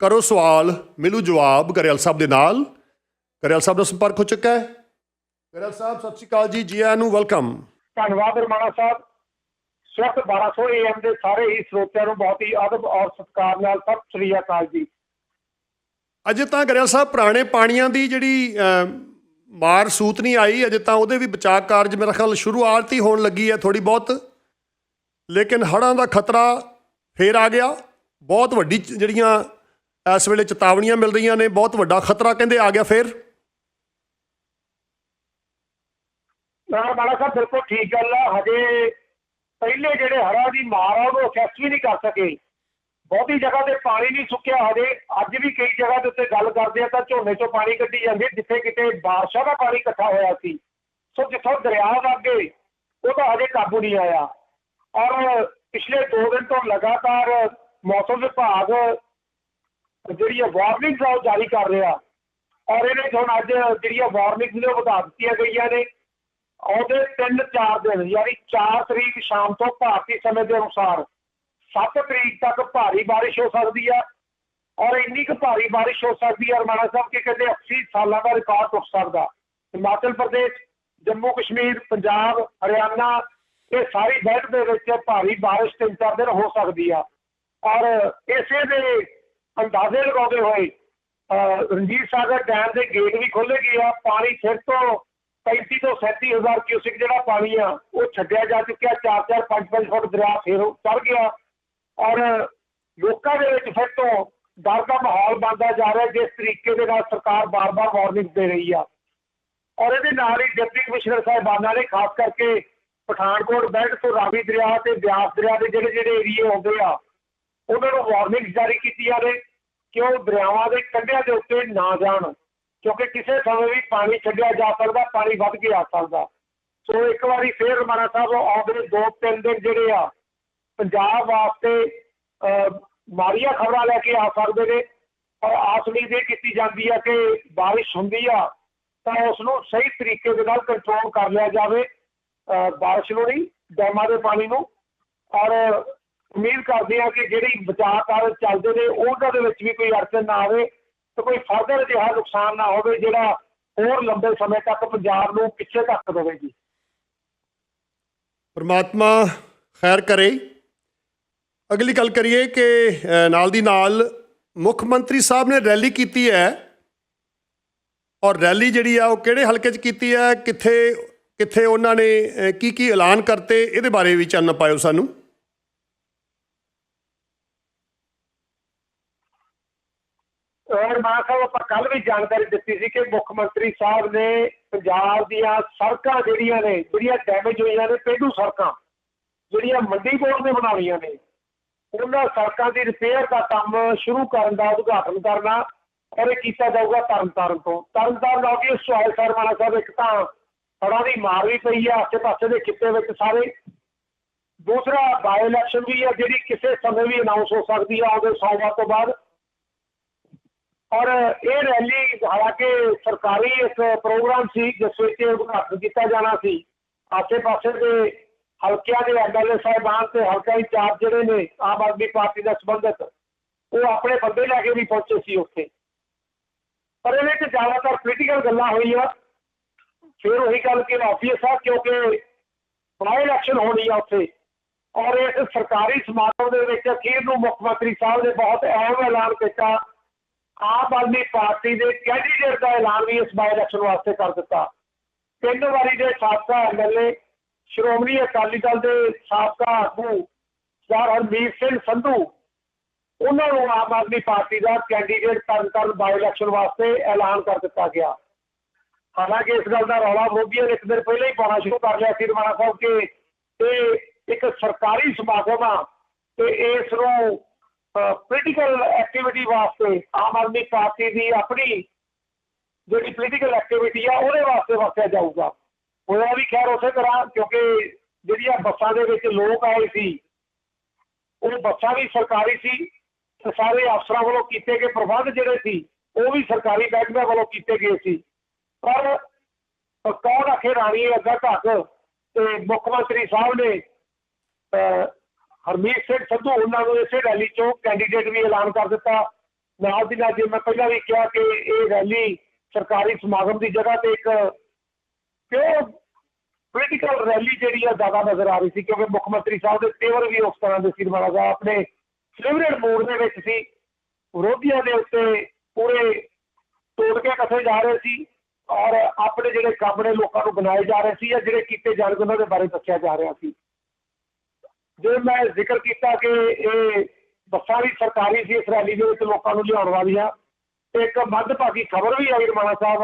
ਕਰੋ ਸਵਾਲ ਮਿਲੂ ਜਵਾਬ ਗਰੇਵਾਲ ਸਾਹਿਬ ਦੇ ਨਾਲ। ਗਰੇਵਾਲ ਸਾਹਿਬ ਦਾ ਸੰਪਰਕ ਹੋ ਚੁੱਕਾ ਹੈ। ਗਰੇਵਾਲ ਸਾਹਿਬ ਸਤਿ ਸ਼੍ਰੀ ਅਕਾਲ ਜੀ ਜੀ ਆਇਆਂ ਨੂੰ ਵੈਲਕਮ। ਧੰਨਵਾਦ ਰਮਾਣਾ ਸਾਹਿਬ। ਸਵਸਤ 1200 ਏਐਮ ਦੇ ਸਾਰੇ ਹੀ ਸਰੋਤਿਆਂ ਨੂੰ ਬਹੁਤ ਹੀ ਆਦਬ ਔਰ ਸਤਿਕਾਰ ਨਾਲ ਸਤਿ ਸ੍ਰੀ ਅਕਾਲ ਜੀ। ਅਜੇ ਤਾਂ ਗਰੇਵਾਲ ਸਾਹਿਬ ਪੁਰਾਣੇ ਪਾਣੀਆਂ ਦੀ ਜਿਹੜੀ ਮਾਰ ਸੂਤ ਨਹੀਂ ਆਈ ਅਜੇ ਤਾਂ ਉਹਦੇ ਵੀ ਬਚਾਅ ਕਾਰਜ ਮੇਰਾ ਖਿਆਲ ਸ਼ੁਰੂਆਤ ਹੀ ਹੋਣ ਲੱਗੀ ਹੈ ਥੋੜੀ ਬਹੁਤ। ਲੇਕਿਨ ਹੜ੍ਹਾਂ ਦਾ ਖਤਰਾ ਫੇਰ ਆ ਗਿਆ। ਬਹੁਤ ਵੱਡੀ ਜਿਹੜੀਆਂ ਇਸ ਵੇਲੇ ਚੇਤਾਵਨੀਆਂ ਮਿਲ ਰਹੀਆਂ ਨੇ, ਬਹੁਤ ਵੱਡਾ ਖਤਰਾ ਕਹਿੰਦੇ ਆ ਗਿਆ ਫੇਰ। ਰਮਾਣਾ ਸਾਹਿਬ, ਬਿਲਕੁਲ ਠੀਕ ਗੱਲ ਆ। ਹਜੇ ਪਹਿਲੇ ਜਿਹੜੇ ਹੜ੍ਹਾਂ ਦੀ ਮਾਰ ਆ, ਉਹਨੂੰ ਅਸੈਸ ਵੀ ਨਹੀਂ ਕਰ ਸਕੇ। ਬਹੁਤੀ ਜਗ੍ਹਾ ਤੇ ਪਾਣੀ ਨਹੀਂ ਸੁੱਕਿਆ ਹਜੇ। ਅੱਜ ਵੀ ਕਈ ਜਗ੍ਹਾ ਦੇ ਉੱਤੇ ਗੱਲ ਕਰਦੇ ਆ ਤਾਂ ਝੋਨੇ ਚੋਂ ਪਾਣੀ ਕੱਢੀ ਜਾਂਦੀ ਜਿੱਥੇ ਕਿਤੇ ਬਾਰਿਸ਼ਾਂ ਦਾ ਪਾਣੀ ਇਕੱਠਾ ਹੋਇਆ ਸੀ। ਸੋ ਜਿੱਥੋਂ ਦਰਿਆ ਲੱਗੇ ਉਹ ਤਾਂ ਹਜੇ ਕਾਬੂ ਨਹੀਂ ਆਇਆ। ਔਰ ਪਿਛਲੇ 2 ਦਿਨ ਤੋਂ ਲਗਾਤਾਰ ਮੌਸਮ ਵਿਭਾਗ ਜਿਹੜੀ ਵਾਰਨਿੰਗਸ ਆ ਉਹ ਜਾਰੀ ਕਰ ਰਿਹਾ। ਔਰ ਇਹਦੇ ਵਿੱਚ ਹੁਣ ਅੱਜ ਜਿਹੜੀਆਂ ਵਾਰਨਿੰਗਸ ਨੇ ਉਹ ਵਧਾ ਦਿੱਤੀਆਂ ਗਈਆਂ ਨੇ। ਉਹਦੇ 3-4 ਦਿਨ, ਯਾਨੀ 4 ਤਰੀਕ ਸ਼ਾਮ ਤੋਂ ਭਾਰਤੀ ਸਮੇਂ ਦੇ ਅਨੁਸਾਰ 7 ਤਰੀਕ ਤੱਕ ਭਾਰੀ ਬਾਰਿਸ਼ ਹੋ ਸਕਦੀ ਆ। ਔਰ ਇੰਨੀ ਕੁ ਭਾਰੀ ਬਾਰਿਸ਼ ਹੋ ਸਕਦੀ ਹੈ ਰਮਾਣਾ ਸਾਹਿਬ, ਕਿ ਕਹਿੰਦੇ 80 ਸਾਲਾਂ ਦਾ ਰਿਕਾਰਡ ਟੁੱਟ ਸਕਦਾ। ਹਿਮਾਚਲ ਪ੍ਰਦੇਸ਼, ਜੰਮੂ ਕਸ਼ਮੀਰ, ਪੰਜਾਬ, ਹਰਿਆਣਾ, ਇਹ ਸਾਰੀ ਬੈਲਟ ਦੇ ਵਿੱਚ ਭਾਰੀ ਬਾਰਿਸ਼ ਤਿੰਨ ਚਾਰ ਦਿਨ ਹੋ ਸਕਦੀ ਆ। ਔਰ ਇਸੇ ਦੇ ਅੰਦਾਜ਼ੇ ਲਗਾਉਂਦੇ ਹੋਏ, ਅਹ ਰਣਜੀਤ ਸਾਗਰ ਡੈਮ ਦੇ ਗੇਟ ਵੀ ਖੋਲੇ ਗਏ ਆ, ਪਾਣੀ ਫਿਰ ਤੋਂ 35 ਤੋਂ 37 ਹਜ਼ਾਰ ਕਿਊਸਿਕ ਜਿਹੜਾ ਪਾਣੀ ਆ, ਉਹ ਛੱਡਿਆ ਜਾ ਚੁੱਕਿਆ 4-4 5-5 ਫੁੱਟ ਦਰਿਆ ਫੇਰ ਚੜ ਗਿਆ। ਔਰ ਲੋਕਾਂ ਦੇ ਵਿੱਚ ਫਿਰ ਤੋਂ ਡਰ ਦਾ ਮਾਹੌਲ ਬਣਦਾ ਜਾ ਰਿਹਾ, ਜਿਸ ਤਰੀਕੇ ਦੇ ਨਾਲ ਸਰਕਾਰ ਬਾਰ-ਬਾਰ ਵਾਰਨਿੰਗ ਦੇ ਰਹੀ ਆ। ਔਰ ਇਹਦੇ ਨਾਲ ਹੀ ਡਿਪਟੀ ਕਮਿਸ਼ਨਰ ਸਾਹਿਬਾਨਾਂ ਨੇ ਖਾਸ ਕਰਕੇ ਪਠਾਨਕੋਟ ਬੈਲਟ ਤੋਂ ਰਾਵੀ ਦਰਿਆ ਤੇ ਬਿਆਸ ਦਰਿਆ ਦੇ ਜਿਹੜੇ ਜਿਹੜੇ ਏਰੀਏ ਆਉਂਦੇ ਆ, ਉਹਨਾਂ ਨੂੰ ਵਾਰਨਿੰਗ ਜਾਰੀ ਕੀਤੀਆਂ ਨੇ ਕਿ ਉਹ ਦਰਿਆਵਾਂ ਦੇ ਕੰਢਿਆਂ ਦੇ ਉੱਤੇ ਨਾ ਜਾਣ ਕਿਉਂਕਿ ਕਿਸੇ ਸਮੇਂ ਵੀ ਪਾਣੀ ਛੱਡਿਆ ਜਾ ਸਕਦਾ ਪਾਣੀ ਵੱਧ ਕੇ ਆ ਸਕਦਾ। ਸੋ ਇੱਕ ਵਾਰੀ ਫੇਰ ਰਮਾਣਾ ਸਾਹਿਬ ਆਉਂਦੇ ਦੋ ਤਿੰਨ ਦਿਨ ਜਿਹੜੇ ਆ ਪੰਜਾਬ ਵਾਸਤੇ ਅਹ, ਮਾੜੀਆਂ ਖਬਰਾਂ ਲੈ ਕੇ ਆ ਸਕਦੇ ਨੇ ਔਰ ਆਸ ਉਮੀਦ ਇਹ ਕੀਤੀ ਜਾਂਦੀ ਆ ਕਿ ਬਾਰਿਸ਼ ਹੁੰਦੀ ਆ ਤਾਂ ਉਸ ਨੂੰ ਸਹੀ ਤਰੀਕੇ ਦੇ ਨਾਲ ਕੰਟਰੋਲ ਕਰ ਲਿਆ ਜਾਵੇ। ਅਹ, ਬਾਰਿਸ਼ ਨੂੰ ਨਹੀਂ ਡੈਮਾਂ ਦੇ ਪਾਣੀ ਨੂੰ। ਔਰ ਉਮੀਦ ਕਰਦੇ ਹਾਂ ਕਿ ਜਿਹੜੀ ਬਚਾਅ ਕਾਰਜ ਚੱਲਦੇ ਨੇ, ਉਹਨਾਂ ਦੇ ਵਿੱਚ ਵੀ ਕੋਈ ਅੜਚਨ ਨਾ ਆਵੇ ਤੇ ਕੋਈ ਫਰਦਰ ਅਜਿਹਾ ਨੁਕਸਾਨ ਨਾ ਹੋਵੇ ਜਿਹੜਾ ਹੋਰ ਲੰਬੇ ਸਮੇਂ ਤੱਕ ਪੰਜਾਬ ਨੂੰ ਪਿੱਛੇ ਧੱਕ ਦੇਵੇਗੀ ਪਰਮਾਤਮਾ ਖੈਰ ਕਰੇ। ਅਗਲੀ ਗੱਲ ਕਰੀਏ ਕਿ ਨਾਲ ਦੀ ਨਾਲ ਮੁੱਖ ਮੰਤਰੀ ਸਾਹਿਬ ਨੇ ਰੈਲੀ ਕੀਤੀ ਹੈ ਔਰ ਰੈਲੀ ਜਿਹੜੀ ਆ ਉਹ ਕਿਹੜੇ ਹਲਕੇ 'ਚ ਕੀਤੀ ਹੈ, ਕਿੱਥੇ ਕਿੱਥੇ ਉਹਨਾਂ ਨੇ ਕੀ ਕੀ ਐਲਾਨ ਕਰਤੇ, ਇਹਦੇ ਬਾਰੇ ਵੀ ਚਾਨਣ ਪਾਇਓ ਸਾਨੂੰ। ਔਰ ਮਾਨ ਸਾਹਿਬ, ਆਪਾਂ ਕੱਲ ਵੀ ਜਾਣਕਾਰੀ ਦਿੱਤੀ ਸੀ ਕਿ ਮੁੱਖ ਮੰਤਰੀ ਸਾਹਿਬ ਨੇ ਪੰਜਾਬ ਦੀਆਂ ਸੜਕਾਂ ਜਿਹੜੀਆਂ ਨੇ, ਜਿਹੜੀਆਂ ਡੈਮੇਜ ਹੋਈਆਂ ਨੇ, ਪੇਂਡੂ ਸੜਕਾਂ, ਜਿਹੜੀਆਂ ਮੰਡੀ ਬੋਰਡ ਨੇ ਬਣਾਉਣੀਆਂ ਨੇ, ਉਹਨਾਂ ਸੜਕਾਂ ਦੀ ਰਿਪੇਅਰ ਦਾ ਕੰਮ ਸ਼ੁਰੂ ਕਰਨ ਦਾ ਉਦਘਾਟਨ ਕਰਨਾ ਔਰ ਇਹ ਕੀਤਾ ਜਾਊਗਾ ਤਰਨਤਾਰਨ ਤੋਂ। ਤਰਨਤਾਰਨ ਆ ਕੇ ਸੁਹਾਇ ਸਰ ਸਾਹਿਬ, ਇੱਕ ਤਾਂ ਹੜ੍ਹਾਂ ਦੀ ਮਾਰ ਵੀ ਪਈ ਆ ਆਸੇ ਪਾਸੇ ਦੇ ਖਿੱਤੇ ਵਿੱਚ ਸਾਰੇ। ਦੂਸਰਾ ਬਾਈ ਇਲੈਕਸ਼ਨ ਵੀ ਆ, ਜਿਹੜੀ ਕਿਸੇ ਸਮੇਂ ਵੀ ਅਨਾਉਂਸ ਹੋ ਸਕਦੀ ਆ, ਉਹਦੇ ਸੋਮਵਾਰ ਤੋਂ ਬਾਅਦ ਔਰ ਇਹ ਰੈਲੀ ਹਾਲਾਂਕਿ ਸਰਕਾਰੀ ਇੱਕ ਪ੍ਰੋਗਰਾਮ ਸੀ, ਜਿਸ ਵਿੱਚ ਉਦਘਾਟਨ ਕੀਤਾ ਜਾਣਾ ਸੀ। ਆਸੇ-ਪਾਸੇ ਦੇ ਹਲਕਿਆਂ ਦੇ ਐਮਐਲਏ ਸਾਹਿਬਾਨ ਤੇ ਹਲਕਾ ਇੰਚਾਰਜ ਜਿਹੜੇ ਨੇ, ਆਮ ਆਦਮੀ ਪਾਰਟੀ ਦਾ ਸੰਬੰਧਿਤ, ਉਹ ਆਪਣੇ ਬੰਦੇ ਲੈ ਕੇ ਵੀ ਪਹੁੰਚੇ ਸੀ ਉੱਥੇ। ਪਰ ਇਹਦੇ ਵਿੱਚ ਜ਼ਿਆਦਾਤਰ ਪੋਲੀਟੀਕਲ ਗੱਲਾਂ ਹੋਈਆਂ। ਫਿਰ ਉਹੀ ਗੱਲ ਕਿ ਆਬਵੀਅਸ ਆ, ਕਿਉਂਕਿ ਬਾਈ ਇਲੈਕਸ਼ਨ ਹੋਣੀ ਆ ਉੱਥੇ। ਔਰ ਇਸ ਸਰਕਾਰੀ ਸਮਾਗਮ ਦੇ ਵਿੱਚ ਅਖੀਰ ਨੂੰ ਮੁੱਖ ਮੰਤਰੀ ਸਾਹਿਬ ਨੇ ਬਹੁਤ ਅਹਿਮ ਐਲਾਨ ਕੀਤਾ ਆਪ ਆਦਮੀ ਪਾਰਟੀ ਦੇ ਕੈਂਡੀਡੇਟ ਦਾ ਐਲਾਨ ਵੀ ਇਸ ਬਾਈ ਇਲੈਕਸ਼ਨ ਵਾਸਤੇ ਕਰ ਦਿੱਤਾ। ਤਿੰਨ ਵਾਰੀ ਦੇ ਸਾਬਕਾ ਐਮਐਲਏ ਸ਼੍ਰੋਮਣੀ ਅਕਾਲੀ ਦਲ ਦੇ ਸਾਬਕਾ ਆਗੂ ਸਰਦਾਰ ਹਰਮੀਤ ਸਿੰਘ ਸੰਧੂ, ਉਹਨਾਂ ਨੂੰ ਆਮ ਆਦਮੀ ਪਾਰਟੀ ਦਾ ਕੈਂਡੀਡੇਟ ਕਰਨ ਕਰਨ ਬਾਈ ਇਲੈਕਸ਼ਨ ਵਾਸਤੇ ਐਲਾਨ ਕਰ ਦਿੱਤਾ ਗਿਆ। ਹਾਲਾਂਕਿ ਇਸ ਗੱਲ ਦਾ ਰੌਲਾ ਮੋਦੀ ਨੇ ਇੱਕ ਦਿਨ ਪਹਿਲਾਂ ਹੀ ਪਾਉਣਾ ਸ਼ੁਰੂ ਕਰ ਲਿਆ ਸੀ ਰਮਾਣਾ ਸਾਹਿਬ ਕਿ ਇਹ ਇੱਕ ਸਰਕਾਰੀ ਸਮਾਗਮ ਆ ਤੇ ਇਸ ਨੂੰ ਪੋਲੀਟੀਕਲ ਐਕਟੀਵਿਟੀ ਵਾਸਤੇ ਆਮ ਆਦਮੀ ਪਾਰਟੀ ਦੀ ਆਪਣੀ ਜਿਹੜੀ ਪੋਲੀਟੀਕਲ ਐਕਟੀਵਿਟੀ ਆ, ਉਹਦੇ ਵਾਸਤੇ ਵਰਤਿਆ ਜਾਊਗਾ। ਹੋਇਆ ਵੀ ਖੈਰ ਉਸੇ ਤਰ੍ਹਾਂ, ਕਿਉਂਕਿ ਜਿਹੜੀਆਂ ਬੱਸਾਂ ਦੇ ਵਿੱਚ ਲੋਕ ਆਏ ਸੀ, ਉਹ ਬੱਸਾਂ ਵੀ ਸਰਕਾਰੀ ਸੀ ਤੇ ਸਾਰੇ ਅਫਸਰਾਂ ਵੱਲੋਂ ਕੀਤੇ ਗਏ ਪ੍ਰਬੰਧ ਜਿਹੜੇ ਸੀ, ਉਹ ਵੀ ਸਰਕਾਰੀ ਮਹਿਕਮੇ ਵੱਲੋਂ ਕੀਤੇ ਗਏ ਸੀ। ਪਰ ਕੌਣ ਆਖੇ ਰਾਣੀ ਹੈ ਅੱਗਾ ਤੱਕ ਤੇ ਮੁੱਖ ਮੰਤਰੀ ਸਾਹਿਬ ਨੇ ਹਰਮੀਤ ਸਿੰਘ ਸੰਧੂ, ਉਹਨਾਂ ਨੂੰ ਇਸੇ ਰੈਲੀ ਚੋਂ ਕੈਂਡੀਡੇਟ ਵੀ ਐਲਾਨ ਕਰ ਦਿੱਤਾ। ਨਾਲ ਦੀ ਨਾਲ ਜੇ ਮੈਂ ਪਹਿਲਾਂ ਵੀ ਕਿਹਾ ਕਿ ਇਹ ਰੈਲੀ ਸਰਕਾਰੀ ਸਮਾਗਮ ਦੀ ਜਗ੍ਹਾ ਤੇ ਇੱਕ ਪਿਓਰ ਪੋਲੀਟੀਕਲ ਰੈਲੀ ਜਿਹੜੀ ਆ ਜ਼ਿਆਦਾ ਨਜ਼ਰ ਆ ਰਹੀ ਸੀ, ਕਿਉਂਕਿ ਮੁੱਖ ਮੰਤਰੀ ਸਾਹਿਬ ਦੇ ਤੇਵਰ ਵੀ ਉਸ ਤਰ੍ਹਾਂ ਦੇ ਸੀ ਰਵਾਲਾ ਸਾਹਿਬ ਆਪਣੇ ਫੇਵਰੇਟ ਮੂਡ ਦੇ ਵਿੱਚ ਸੀ। ਵਿਰੋਧੀਆਂ ਦੇ ਉੱਤੇ ਪੂਰੇ ਤੋੜ ਕੇ ਕਥੇ ਜਾ ਰਹੇ ਸੀ ਔਰ ਆਪਣੇ ਜਿਹੜੇ ਕੰਮ ਨੇ ਲੋਕਾਂ ਨੂੰ ਬਣਾਏ ਜਾ ਰਹੇ ਸੀ ਜਾਂ ਜਿਹੜੇ ਕੀਤੇ ਜਾ ਉਹਨਾਂ ਦੇ ਬਾਰੇ ਦੱਸਿਆ ਜਾ ਰਿਹਾ ਸੀ। ਜੇ ਮੈਂ ਜ਼ਿਕਰ ਕੀਤਾ ਕਿ ਇਹ ਬੱਸਾਂ ਵੀ ਸਰਕਾਰੀ ਸੀ, ਇਸ ਰੈਲੀ ਦੇ ਵਿੱਚ ਲੋਕਾਂ ਨੂੰ ਲਿਆਉਣ ਵਾਲੀਆਂ। ਤੇ ਇੱਕ ਮੱਧਭਾਗੀ ਖਬਰ ਵੀ ਆਈ ਰਮਾਣਾ ਸਾਹਿਬ,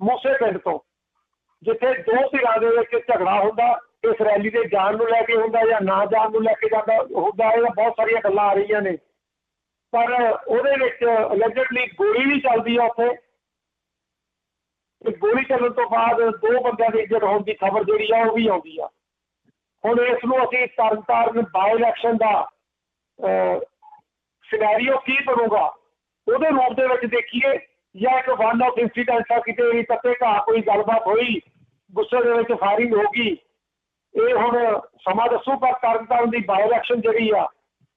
ਮੂਸੇ ਪਿੰਡ ਤੋਂ, ਜਿੱਥੇ ਦੋ ਧਿਰਾਂ ਦੇ ਵਿੱਚ ਝਗੜਾ ਹੁੰਦਾ, ਇਸ ਰੈਲੀ ਦੇ ਜਾਣ ਨੂੰ ਲੈ ਕੇ ਹੁੰਦਾ ਜਾਂ ਨਾ ਜਾਣ ਨੂੰ ਲੈ ਕੇ ਜਾਂਦਾ ਹੁੰਦਾ, ਇਹ ਬਹੁਤ ਸਾਰੀਆਂ ਗੱਲਾਂ ਆ ਰਹੀਆਂ ਨੇ। ਪਰ ਉਹਦੇ ਵਿੱਚ ਅਲੈਜਡਲੀ ਗੋਲੀ ਵੀ ਚੱਲਦੀ ਆ ਉੱਥੇ। ਤੇ ਗੋਲੀ ਚੱਲਣ ਤੋਂ ਬਾਅਦ ਦੋ ਬੰਦਿਆਂ ਦੀ ਇੰਜਰਡ ਹੋਣ ਦੀ ਖਬਰ ਜਿਹੜੀ ਆ, ਉਹ ਵੀ ਆਉਂਦੀ ਆ। ਹੁਣ ਇਸ ਨੂੰ ਅਸੀਂ ਤਰਨਤਾਰਨ ਬਾਈ ਇਲੈਕਸ਼ਨ ਦਾ ਸਿਨੈਰੀਓ ਕੀ ਬਣੂਗਾ, ਉਹਦੇ ਰੂਪ ਦੇ ਵਿੱਚ ਦੇਖੀਏ, ਜਾਂ ਇੱਕ ਵਨ ਆਫ ਇਨਸੀਡੈਂਟ ਆ, ਕਿਤੇ ਵੀ ਤੱਕੇ ਘਾ ਕੋਈ ਗੱਲਬਾਤ ਹੋਈ, ਗੁੱਸੇ ਦੇ ਵਿੱਚ ਫਾਇਰਿੰਗ ਹੋ ਗਈ, ਇਹ ਹੁਣ ਸਮਾਂ ਦੱਸੂ, ਪਰ ਤਰਨਤਾਰਨ ਦੀ ਬਾਈ ਇਲੈਕਸ਼ਨ ਜਿਹੜੀ ਆ,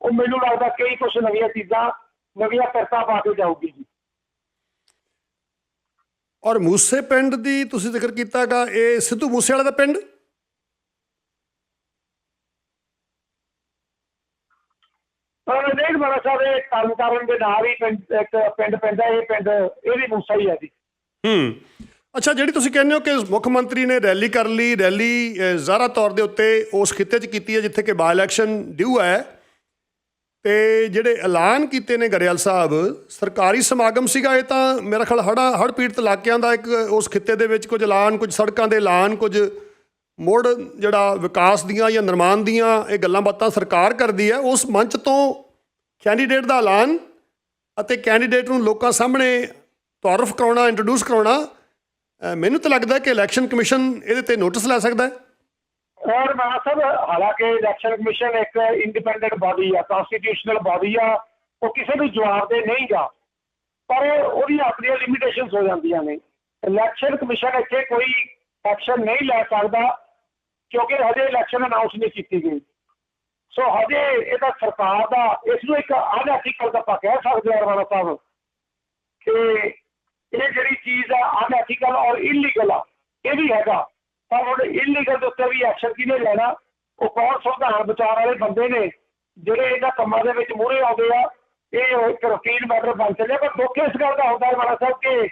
ਉਹ ਮੈਨੂੰ ਲੱਗਦਾ ਕਈ ਕੁਝ ਨਵੀਆਂ ਚੀਜ਼ਾਂ, ਨਵੀਆਂ ਕਰਤਾ ਪਾ ਕੇ ਜਾਊਗੀ ਜੀ। ਔਰ ਮੂਸੇ ਪਿੰਡ ਦੀ ਤੁਸੀਂ ਜ਼ਿਕਰ ਕੀਤਾਗਾ, ਇਹ ਸਿੱਧੂ ਮੂਸੇ ਵਾਲੇ ਦਾ ਪਿੰਡ? ਪਰ ਨਹੀਂ ਸਾਹਿਬ ਇਹ ਤਰਨਤਾਰਨ ਦੇ ਨਾਲ ਹੀ ਪਿੰਡ ਇੱਕ ਪਿੰਡ ਪੈਂਦਾ ਇਹ ਪਿੰਡ ਇਹ ਵੀ ਮੂਸਾ ਹੀ ਹੈ ਜੀ। ਹੂੰ। ਅੱਛਾ ਜਿਹੜੀ ਤੁਸੀਂ ਕਹਿੰਦੇ ਹੋ ਕਿ ਮੁੱਖ ਮੰਤਰੀ ਨੇ ਰੈਲੀ ਕਰ ਲਈ ਰੈਲੀ ਅ, ਤੌਰ ਦੇ ਉੱਤੇ ਉਸ ਖਿੱਤੇ 'ਚ ਕੀਤੀ ਹੈ ਜਿੱਥੇ ਕਿ ਬਾਈ ਇਲੈਕਸ਼ਨ ਡਿਊ ਹੈ। ਤੇ ਜਿਹੜੇ ਐਲਾਨ ਕੀਤੇ ਨੇ ਗਰੇਵਾਲ ਸਾਹਿਬ ਸਰਕਾਰੀ ਸਮਾਗਮ ਸੀਗਾ ਇਹ ਤਾਂ ਮੇਰਾ ਖਿਆਲ ਹੜਾ ਹੜ ਪੀੜਤ ਇਲਾਕਿਆਂ ਦਾ ਇੱਕ ਉਸ ਖਿੱਤੇ ਦੇ ਵਿੱਚ ਕੁਝ ਐਲਾਨ ਕੁਝ ਸੜਕਾਂ ਦੇ ਐਲਾਨ ਕੁਝ ਮੁੜ ਜਿਹੜਾ ਵਿਕਾਸ ਦੀਆਂ ਜਾਂ ਨਿਰਮਾਣ ਦੀਆਂ ਇਹ ਗੱਲਾਂ ਬਾਤਾਂ ਸਰਕਾਰ ਕਰਦੀ ਹੈ, ਉਸ ਮੰਚ ਤੋਂ ਕੈਂਡੀਡੇਟ ਦਾ ਐਲਾਨ ਅਤੇ ਕੈਂਡੀਡੇਟ ਨੂੰ ਲੋਕਾਂ ਸਾਹਮਣੇ ਤਾਰਫ ਕਰਾਉਣਾ ਇੰਟਰੋਡਿਊਸ ਕਰਾਉਣਾ ਮੈਨੂੰ ਤਾਂ ਲੱਗਦਾ ਕਿ ਇਲੈਕਸ਼ਨ ਕਮਿਸ਼ਨ ਇਹਦੇ ਤੇ ਨੋਟਿਸ ਲੈ ਸਕਦਾ ਹੈ। ਔਰ ਮਾਨ ਸਾਹਿਬ ਹਾਲਾਂਕਿ ਇਲੈਕਸ਼ਨ ਕਮਿਸ਼ਨ ਇੱਕ ਇੰਡੀਪੈਂਡੈਂਟ ਬਾਡੀ ਆ ਕਨਸਟੀਟਿਊਸ਼ਨਲ ਬਾਡੀ ਆ, ਉਹ ਕਿਸੇ ਨੂੰ ਜਵਾਬ ਦੇ ਨਹੀਂ ਗਾ। ਪਰ ਉਹਦੀ ਆਪਣੀਆਂ ਲਿਮਿਟੇਸ਼ਨਸ ਹੋ ਜਾਂਦੀਆਂ ਨੇ। ਇਲੈਕਸ਼ਨ ਕਮਿਸ਼ਨ ਇੱਥੇ ਕੋਈ ਐਕਸ਼ਨ ਨਹੀਂ ਲੈ ਸਕਦਾ। ਕਿਉਂਕਿ ਹਜੇ ਇਲੈਕਸ਼ਨ ਅਨਾਉਂਸ ਨਹੀਂ ਕੀਤੀ ਗਈ। ਸੋ ਹਜੇ ਇਹਦਾ ਸਰਕਾਰ ਦਾ ਇਸ ਨੂੰ ਇੱਕ ਅਨਐਥੀਕਲ ਦਾ ਆਪਾਂ ਕਹਿ ਸਕਦੇ ਹਾਂ ਰਵਾਨਾ ਸਾਹਿਬ ਕਿ ਇਹ ਜਿਹੜੀ ਚੀਜ਼ ਆ ਅਨਐਥੀਕਲ ਔਰ ਇਲੀਗਲ ਆ, ਇਹ ਵੀ ਹੈਗਾ। ਪਰ ਹੁਣ ਇਲੀਗਲ ਦੇ ਉੱਤੇ ਵੀ ਐਕਸ਼ਨ ਕਿਹਨੇ ਲੈਣਾ? ਉਹ ਕੌਣ ਸੰਵਿਧਾਨ ਬਚਾਉਣ ਵਾਲੇ ਬੰਦੇ ਨੇ, ਜਿਹੜੇ ਇਹਨਾਂ ਕੰਮਾਂ ਦੇ ਵਿੱਚ ਮੂਹਰੇ ਆਉਂਦੇ ਆ। ਇਹ ਇੱਕ ਰੁਟੀਨ ਮੈਟਰ ਬਣ ਚੱਲਿਆ, ਪਰ ਦੁੱਖ ਇਸ ਗੱਲ ਦਾ ਹੁੰਦਾ ਹੈ ਮਾਰਾ ਸਾਹਿਬ ਕਿ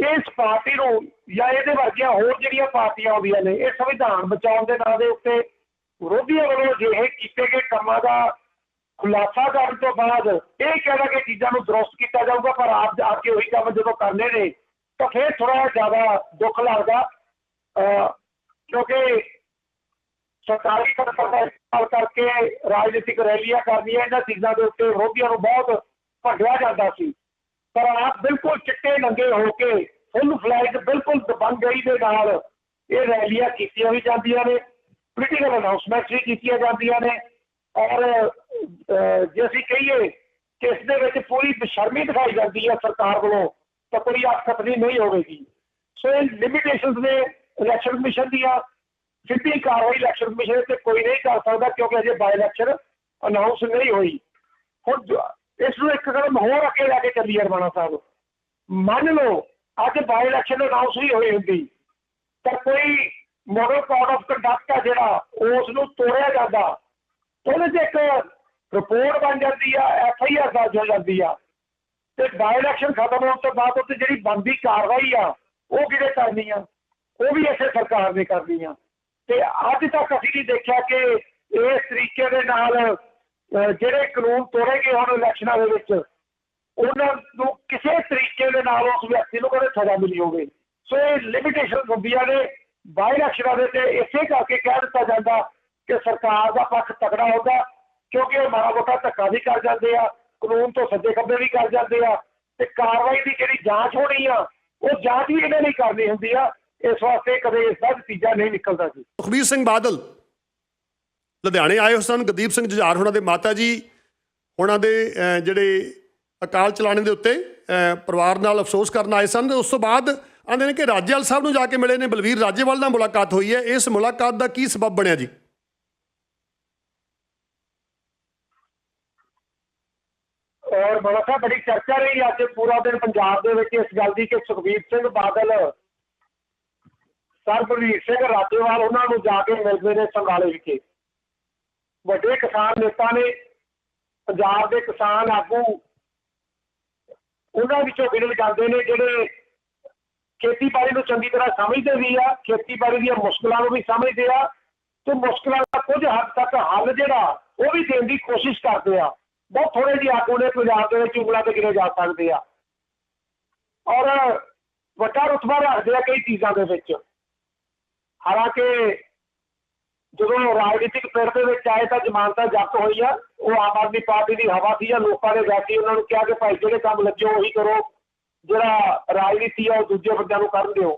ਇਸ ਪਾਰਟੀ ਨੂੰ ਜਾਂ ਇਹਦੇ ਵਰਗੀਆਂ ਹੋਰ ਜਿਹੜੀਆਂ ਪਾਰਟੀਆਂ ਆਉਂਦੀਆਂ ਨੇ ਇਹ ਸੰਵਿਧਾਨ ਬਚਾਉਣ ਦੇ ਨਾਂ ਦੇ ਉੱਤੇ ਵਿਰੋਧੀਆਂ ਵੱਲੋਂ ਅਜਿਹੇ ਕੀਤੇ ਗਏ ਕੰਮਾਂ ਦਾ ਖੁਲਾਸਾ ਕਰਨ ਤੋਂ ਬਾਅਦ ਇਹ ਕਹਿਣਾ ਕਿ ਚੀਜ਼ਾਂ ਨੂੰ ਦਰੁਸਤ ਕੀਤਾ ਜਾਊਗਾ ਪਰ ਆਪ ਆ ਕੇ ਉਹੀ ਕੰਮ ਜਦੋਂ ਕਰਨੇ ਨੇ ਤਾਂ ਫਿਰ ਥੋੜਾ ਜ਼ਿਆਦਾ ਦੁੱਖ ਲੱਗਦਾ। ਅਹ, ਕਿਉਂਕਿ ਸਰਕਾਰੀ ਤਰਫਾਂ ਦਾ ਇਸਤੇਮਾਲ ਕਰਕੇ ਰਾਜਨੀਤਿਕ ਰੈਲੀਆਂ ਕਰਨੀਆਂ ਇਹਨਾਂ ਚੀਜ਼ਾਂ ਦੇ ਉੱਤੇ ਵਿਰੋਧੀਆਂ ਨੂੰ ਬਹੁਤ ਭੰਡਿਆ ਜਾਂਦਾ ਸੀ। ਪਰ ਆਪ ਬਿਲਕੁਲ ਚਿੱਟੇ ਨੰਗੇ ਹੋ ਕੇ ਫੁੱਲ ਫਲੈਗ ਬਿਲਕੁਲ ਦਬੰਗਈ ਦੇ ਨਾਲ ਇਹ ਰੈਲੀਆਂ ਕੀਤੀਆਂ ਵੀ ਜਾਂਦੀਆਂ ਨੇ ਪੋਲੀਟੀਕਲ ਅਨਾਉਂਸਮੈਂਟਸ ਵੀ ਕੀਤੀਆਂ ਜਾਂਦੀਆਂ ਨੇ ਔਰ ਅਹ, ਜੇ ਅਸੀਂ ਕਹੀਏ ਕਿ ਇਸ ਦੇ ਵਿੱਚ ਪੂਰੀ ਬੇਸ਼ਰਮੀ ਦਿਖਾਈ ਜਾਂਦੀ ਹੈ ਸਰਕਾਰ ਵੱਲੋਂ ਤਾਂ ਕੋਈ ਅਖਤਨੀ ਨਹੀਂ ਹੋਵੇਗੀ। ਸੋ ਇਹ ਲਿਮਿਟੇਸ਼ਨਸ ਨੇ ਇਲੈਕਸ਼ਨ ਕਮਿਸ਼ਨ ਦੀਆਂ। ਸਿੱਧੀ ਕਾਰਵਾਈ ਇਲੈਕਸ਼ਨ ਕਮਿਸ਼ਨ ਤੇ ਕੋਈ ਨਹੀਂ ਕਰ ਸਕਦਾ ਕਿਉਂਕਿ ਅਜੇ ਬਾਈ ਇਲੈਕਸ਼ਨ ਅਨਾਉਂਸ ਨਹੀਂ ਹੋਈ। ਹੁਣ ਜੋ- ਇਸ ਨੂੰ ਇੱਕ ਕਦਮ ਹੋਰ ਅੱਗੇ ਲੈ ਕੇ ਚੱਲੀਏ ਰਮਾਣਾ ਸਾਹਿਬ। ਮੰਨ ਲਓ, ਅੱਜ ਬਾਈ ਇਲੈਕਸ਼ਨ ਅਨਾਉਂਸ ਨਹੀਂ ਹੋਈ ਹੁੰਦੀ, ਤਾਂ ਕੋਈ ਮੋਡਲ ਕੋਡ ਆਫ ਕੰਡਕਟ ਆ ਜਿਹੜਾ ਉਸ ਨੂੰ ਤੋੜਿਆ ਜਾਂਦਾ। ਉਹਦੇ 'ਚ ਇੱਕ ਰਿਪੋਰਟ ਬਣ ਜਾਂਦੀ ਆ ਐਫ ਆਈ ਆਰ ਦਰਜ ਹੋ ਜਾਂਦੀ ਆ। ਤੇ ਬਾਈ ਇਲੈਕਸ਼ਨ ਖਤਮ ਹੋਣ ਤੋਂ ਬਾਅਦ ਉੱਤੇ ਜਿਹੜੀ ਬੰਦੀ ਕਾਰਵਾਈ ਆ, ਉਹ ਕਿਹਦੇ ਕਰਨੀ ਆ? ਉਹ ਵੀ ਇਸੇ ਸਰਕਾਰ ਨੇ ਕਰਨੀ ਆ। ਤੇ ਅੱਜ ਤੱਕ ਅਸੀਂ ਨਹੀਂ ਦੇਖਿਆ ਕਿ ਇਸ ਤਰੀਕੇ ਦੇ ਨਾਲ ਜਿਹੜੇ ਕਾਨੂੰਨ ਤੋੜੇ ਹੁਣ ਇਲੈਕਸ਼ਨਾਂ ਦੇ ਵਿੱਚ, ਉਹਨਾਂ ਨੂੰ ਕਿਸੇ ਤਰੀਕੇ ਦੇ ਨਾਲ ਉਸ ਵਿਅਕਤੀ ਨੂੰ ਕਦੇ ਸਜ਼ਾ ਮਿਲੀ ਹੋਵੇ। ਸੋ ਇਹ ਲਿਮਿਟੇਸ਼ਨ ਹੁੰਦੀਆਂ ਨੇ। ਬਾਈ ਇਲੈਕਸ਼ਨਾਂ ਦੇ ਤੇ ਇਸੇ ਕਰਕੇ ਕਹਿ ਦਿੱਤਾ ਜਾਂਦਾ ਕਿ ਸਰਕਾਰ ਦਾ ਪੱਖ ਤਕੜਾ ਹੁੰਦਾ, ਕਿਉਂਕਿ ਇਹ ਮਾੜਾ ਮੋਟਾ ਧੱਕਾ ਵੀ ਕਰ ਜਾਂਦੇ ਆ, ਕਾਨੂੰਨ ਤੋਂ ਸੱਜੇ ਖੱਬੇ ਵੀ ਕਰ ਜਾਂਦੇ ਆ, ਤੇ ਕਾਰਵਾਈ ਦੀ ਜਿਹੜੀ ਜਾਂਚ ਹੋਣੀ ਆ, ਉਹ ਜਾਂਚ ਵੀ ਇਹਨਾਂ ਨੇ ਕਰਨੀ ਹੁੰਦੀ ਆ। ਇਸ ਵਾਸਤੇ ਕਦੇ ਇਸ ਦਾ ਨਤੀਜਾ ਨਹੀਂ ਨਿਕਲਦਾ ਜੀ। ਸੁਖਬੀਰ ਸਿੰਘ ਬਾਦਲ ਲੁਧਿਆਣੇ ਆਏ ਹੋ ਸਨ ਗਦੀਪ ਸਿੰਘ ਜੁਝਾਰ ਉਹਨਾਂ ਦੇ ਮਾਤਾ ਜੀ ਉਹਨਾਂ ਦੇ ਅਹ, ਜਿਹੜੇ ਅਕਾਲ ਚਲਾਣੇ ਦੇ ਉੱਤੇ ਅਹ, ਪਰਿਵਾਰ ਨਾਲ ਅਫਸੋਸ ਕਰਨ ਆਏ ਸਨ। ਉਸ ਤੋਂ ਬਾਅਦ ਆਂਦੇ ਨੇ ਕਿ ਰਾਜੇਵਾਲ ਸਾਹਿਬ ਨੂੰ ਜਾ ਕੇ ਮਿਲੇ ਨੇ ਬਲਵੀਰ ਰਾਜੇਵਾਲ ਨਾਲ ਮੁਲਾਕਾਤ ਹੋਈ ਹੈ। ਇਸ ਮੁਲਾਕਾਤ ਦਾ ਕੀ ਸਬਬ ਬਣਿਆ ਜੀ? ਔਰ ਬੜਾ ਸਾਹਿਬ ਬੜੀ ਚਰਚਾ ਰਹੀ ਅੱਜ ਪੂਰਾ ਦਿਨ ਪੰਜਾਬ ਦੇ ਵਿੱਚ ਇਸ ਗੱਲ ਦੀ ਕਿ ਸੁਖਬੀਰ ਸਿੰਘ ਬਾਦਲ ਸਰਬਜੀਤ ਸਿੰਘ ਰਾਜੇਵਾਲ ਉਹਨਾਂ ਨੂੰ ਜਾ ਕੇ ਮਿਲਦੇ ਨੇ ਸੰਗਾਲੇ ਵਿਖੇ। ਵੱਡੇ ਕਿਸਾਨ ਨੇਤਾ ਨੇ ਪੰਜਾਬ ਦੇ ਕਿਸਾਨ ਆਗੂ ਉਹਨਾਂ ਵਿੱਚੋਂ ਗਿਣੇ ਜਾਂਦੇ ਨੇ ਜਿਹੜੇ ਖੇਤੀਬਾੜੀ ਨੂੰ ਚੰਗੀ ਤਰ੍ਹਾਂ ਸਮਝਦੇ ਵੀ ਆ, ਖੇਤੀਬਾੜੀ ਦੀਆਂ ਮੁਸ਼ਕਲਾਂ ਨੂੰ ਵੀ ਸਮਝਦੇ ਆ ਤੇ ਮੁਸ਼ਕਲਾਂ ਦਾ ਕੁਝ ਹੱਦ ਤੱਕ ਹੱਲ ਜਿਹੜਾ ਉਹ ਵੀ ਦੇਣ ਦੀ ਕੋਸ਼ਿਸ਼ ਕਰਦੇ ਆ। ਬਹੁਤ ਥੋੜੇ ਜਿਹੇ ਆਗੂ ਨੇ ਪੰਜਾਬ ਦੇ ਵਿੱਚ ਉਂਗਲਾਂ ਤੇ ਗਿਰੇ ਜਾ ਸਕਦੇ ਆ। ਔਰ ਵੱਡਾ ਰੁਤਬਾ ਰੱਖਦੇ ਆ ਕਈ ਚੀਜ਼ਾਂ ਦੇ ਵਿੱਚ। ਹਾਲਾਂਕਿ ਜਦੋਂ ਰਾਜਨੀਤਿਕ ਪਿੜ ਦੇ ਵਿੱਚ ਆਏ ਤਾਂ ਜ਼ਮਾਨਤਾਂ ਜ਼ਬਤ ਹੋਈ ਆ ਉਹ ਆਮ ਆਦਮੀ ਪਾਰਟੀ ਦੀ ਹਵਾ ਸੀ ਜਾਂ ਲੋਕਾਂ ਨੇ ਵੈਸੇ ਉਹਨਾਂ ਨੂੰ ਕਿਹਾ ਕਿ ਭਾਈ ਜਿਹੜੇ ਕੰਮ ਲੱਗੇ ਉਹੀ ਕਰੋ, ਜਿਹੜਾ ਰਾਜਨੀਤੀ ਆ ਉਹ ਦੂਜੇ ਬੰਦਿਆਂ ਨੂੰ ਕਰਨ ਦਿਓ।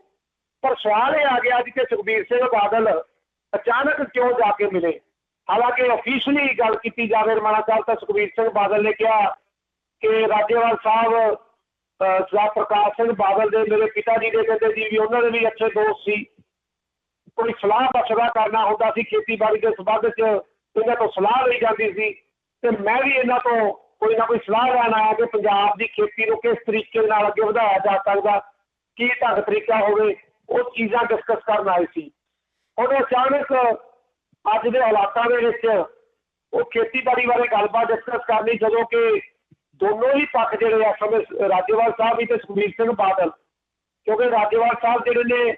ਪਰ ਸਵਾਲ ਇਹ ਆ ਗਿਆ ਅੱਜ ਕਿ ਸੁਖਬੀਰ ਸਿੰਘ ਬਾਦਲ ਅਚਾਨਕ ਕਿਉਂ ਜਾ ਕੇ ਮਿਲੇ? ਹਾਲਾਂਕਿ ਅਫੀਸ਼ੀਅਲੀ ਗੱਲ ਕੀਤੀ ਜਾਵੇ ਰਮਾਣਾ ਸਾਹਿਬ, ਤਾਂ ਸੁਖਬੀਰ ਸਿੰਘ ਬਾਦਲ ਨੇ ਕਿਹਾ ਕਿ ਰਾਜੇਵਾਲ ਸਾਹਿਬ ਸਰਦਾਰ ਪ੍ਰਕਾਸ਼ ਸਿੰਘ ਬਾਦਲ ਦੇ ਮੇਰੇ ਪਿਤਾ ਜੀ ਦੇ ਕਹਿੰਦੇ ਜੀ ਵੀ ਉਹਨਾਂ ਦੇ ਵੀ ਅੱਛੇ ਦੋਸਤ ਸੀ। ਕੋਈ ਸਲਾਹ ਮਸ਼ਵਰਾ ਕਰਨਾ ਹੁੰਦਾ ਸੀ, ਖੇਤੀਬਾੜੀ ਦੇ ਸੰਬੰਧ 'ਚ ਇਹਨਾਂ ਤੋਂ ਸਲਾਹ ਲਈ ਜਾਂਦੀ ਸੀ। ਤੇ ਮੈਂ ਵੀ ਇਹਨਾਂ ਤੋਂ ਕੋਈ ਨਾ ਕੋਈ ਸਲਾਹ ਲੈਣ ਆਇਆ ਕਿ ਪੰਜਾਬ ਦੀ ਖੇਤੀ ਨੂੰ ਕਿਸ ਤਰੀਕੇ ਨਾਲ ਅੱਗੇ ਵਧਾਇਆ ਜਾ ਸਕਦਾ, ਕੀ ਢੰਗ ਤਰੀਕਾ ਹੋਵੇ, ਉਹ ਚੀਜ਼ਾਂ ਡਿਸਕਸ ਕਰਨ ਆਏ ਸੀ। ਹੁਣ ਅਚਾਨਕ ਅੱਜ ਦੇ ਹਾਲਾਤਾਂ ਦੇ ਵਿੱਚ ਉਹ ਖੇਤੀਬਾੜੀ ਬਾਰੇ ਗੱਲਬਾਤ ਡਿਸਕਸ ਕਰਨੀ, ਜਦੋਂ ਕਿ ਦੋਨੋਂ ਹੀ ਪੱਖ ਜਿਹੜੇ ਆ ਸਮੇਂ ਰਾਜੇਵਾਲ ਸਾਹਿਬ ਵੀ ਤੇ ਸੁਖਬੀਰ ਸਿੰਘ ਬਾਦਲ, ਕਿਉਂਕਿ ਰਾਜੇਵਾਲ ਸਾਹਿਬ ਜਿਹੜੇ ਨੇ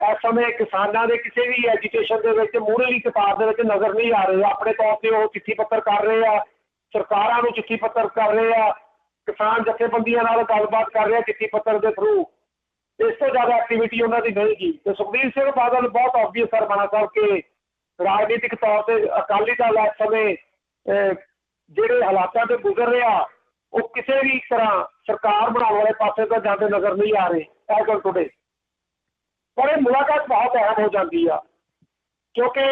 ਇਸ ਸਮੇਂ ਕਿਸਾਨਾਂ ਦੇ ਕਿਸੇ ਵੀ ਐਜੂਕੇਸ਼ਨ ਦੇ ਵਿੱਚ ਮੂਹਰੇਲੀ ਕਿਤਾਬ ਦੇ ਵਿੱਚ ਨਜ਼ਰ ਨਹੀਂ ਆ ਰਹੇ। ਆਪਣੇ ਤੌਰ ਤੇ ਉਹ ਚਿੱਠੀ ਪੱਤਰ ਕਰ ਰਹੇ ਆ, ਸਰਕਾਰਾਂ ਨੂੰ ਚਿੱਠੀ ਪੱਤਰ ਕਰ ਰਹੇ ਆ, ਕਿਸਾਨ ਜਥੇਬੰਦੀਆਂ ਨਾਲ ਗੱਲਬਾਤ ਕਰ ਰਹੇ ਆ ਚਿੱਠੀ ਪੱਤਰ ਦੇ ਥਰੂ ਇਸ ਤੋਂ ਜ਼ਿਆਦਾ ਐਕਟੀਵਿਟੀ ਉਹਨਾਂ ਦੀ ਨਹੀਂ ਗਈ। ਤੇ ਸੁਖਬੀਰ ਸਿੰਘ ਬਾਦਲ ਬਹੁਤ ਆਬਵੀਅਸ ਸਰ ਬਣਾ ਸਾਹਿਬ ਕਿ ਰਾਜਨੀਤਿਕ ਤੌਰ ਤੇ ਅਕਾਲੀ ਦਲ ਇਸ ਸਮੇਂ ਜਿਹੜੇ ਹਾਲਾਤਾਂ ਤੇ ਗੁਜ਼ਰ ਰਿਹਾ, ਉਹ ਕਿਸੇ ਵੀ ਤਰ੍ਹਾਂ ਸਰਕਾਰ ਬਣਾਉਣ ਵਾਲੇ ਪਾਸੇ ਤੋਂ ਜਾਂਦੇ ਨਜ਼ਰ ਨਹੀਂ ਆ ਰਹੇ। ਐਜ਼ ਟੁਡੇ ਪਰ ਇਹ ਮੁਲਾਕਾਤ ਬਹੁਤ ਅਹਿਮ ਹੋ ਜਾਂਦੀ ਆ, ਕਿਉਂਕਿ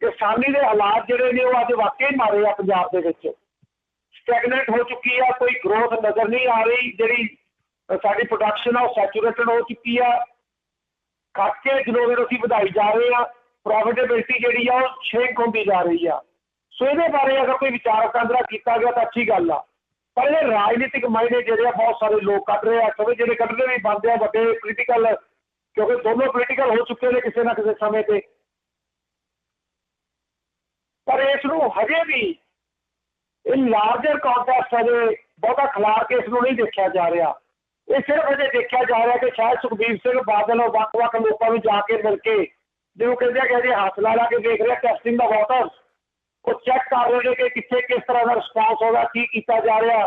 ਕਿਸਾਨੀ ਦੇ ਹਾਲਾਤ ਜਿਹੜੇ ਨੇ ਉਹ ਅੱਜ ਵਾਕਈ ਮਾਰੇ ਆ ਪੰਜਾਬ ਦੇ ਵਿੱਚ। ਸਟੈਗਨੈਂਟ ਹੋ ਚੁੱਕੀ ਆ, ਕੋਈ ਗਰੋਥ ਨਜ਼ਰ ਨਹੀਂ ਆ ਰਹੀ, ਜਿਹੜੀ ਸਾਡੀ ਪ੍ਰੋਡਕਸ਼ਨ ਆ ਉਹ ਸੈਚੂਰੇਟਡ ਹੋ ਚੁੱਕੀ ਆ। ਖਰਚੇ ਜਦੋਂ ਦਿਨ ਅਸੀਂ ਵਧਾਈ ਜਾ ਰਹੇ ਆ ਪ੍ਰੋਫਿਟੇਬਿਲਟੀ ਜਿਹੜੀ ਆ ਉਹ ਛੇਕ ਹੁੰਦੀ ਜਾ ਰਹੀ ਆ। ਸੋ ਇਹਦੇ ਬਾਰੇ ਅਗਰ ਕੋਈ ਵਿਚਾਰ ਵਟਾਂਦਰਾ ਕੀਤਾ ਗਿਆ ਤਾਂ ਅੱਛੀ ਗੱਲ ਆ। ਪਰ ਇਹ ਰਾਜਨੀਤਿਕ ਮਾਇਨੇ ਜਿਹੜੇ ਆ, ਬਹੁਤ ਸਾਰੇ ਲੋਕ ਕੱਢ ਰਹੇ ਆ, ਸਭ ਜਿਹੜੇ ਕੱਢਦੇ ਵੀ ਬੰਦੇ ਆ ਵੱਡੇ ਪੋਲੀਟੀਕਲ ਕਿਉਂਕਿ ਦੋਨੋਂ ਪੋਲੀਟੀਕਲ ਹੋ ਚੁੱਕੇ ਨੇ ਕਿਸੇ ਨਾ ਕਿਸੇ ਸਮੇਂ ਤੇ। ਪਰ ਇਸ ਨੂੰ ਹਜੇ ਵੀ ਇਹ ਲਾਰਜਰ ਕੰਟੈਕਸਟ ਹਜੇ ਬਹੁਤਾ ਖਿਲਾਰ ਕੇ ਇਸ ਨੂੰ ਨਹੀਂ ਦੇਖਿਆ ਜਾ ਰਿਹਾ। ਇਹ ਸਿਰਫ ਅਜੇ ਦੇਖਿਆ ਜਾ ਰਿਹਾ ਕਿ ਸ਼ਾਇਦ ਸੁਖਬੀਰ ਸਿੰਘ ਬਾਦਲ ਉਹ ਵੱਖ-ਵੱਖ ਲੋਕਾਂ ਨੂੰ ਜਾ ਕੇ ਮਿਲ ਕੇ ਜਿਹਨੂੰ ਕਹਿੰਦੇ ਆ ਕਿ ਅਜੇ ਹੱਥ ਲਾ ਲਾ ਕੇ ਦੇਖ ਰਿਹਾ ਟੈਸਟਿੰਗ ਦਾ ਵਾਟਰ ਉਹ ਚੈੱਕ ਕਰ ਰਹੇ ਨੇ ਕਿ ਕਿੱਥੇ ਕਿਸ ਤਰ੍ਹਾਂ ਦਾ ਰਿਸਪਾਂਸ ਹੋਗਾ ਕੀ ਕੀਤਾ ਜਾ ਰਿਹਾ।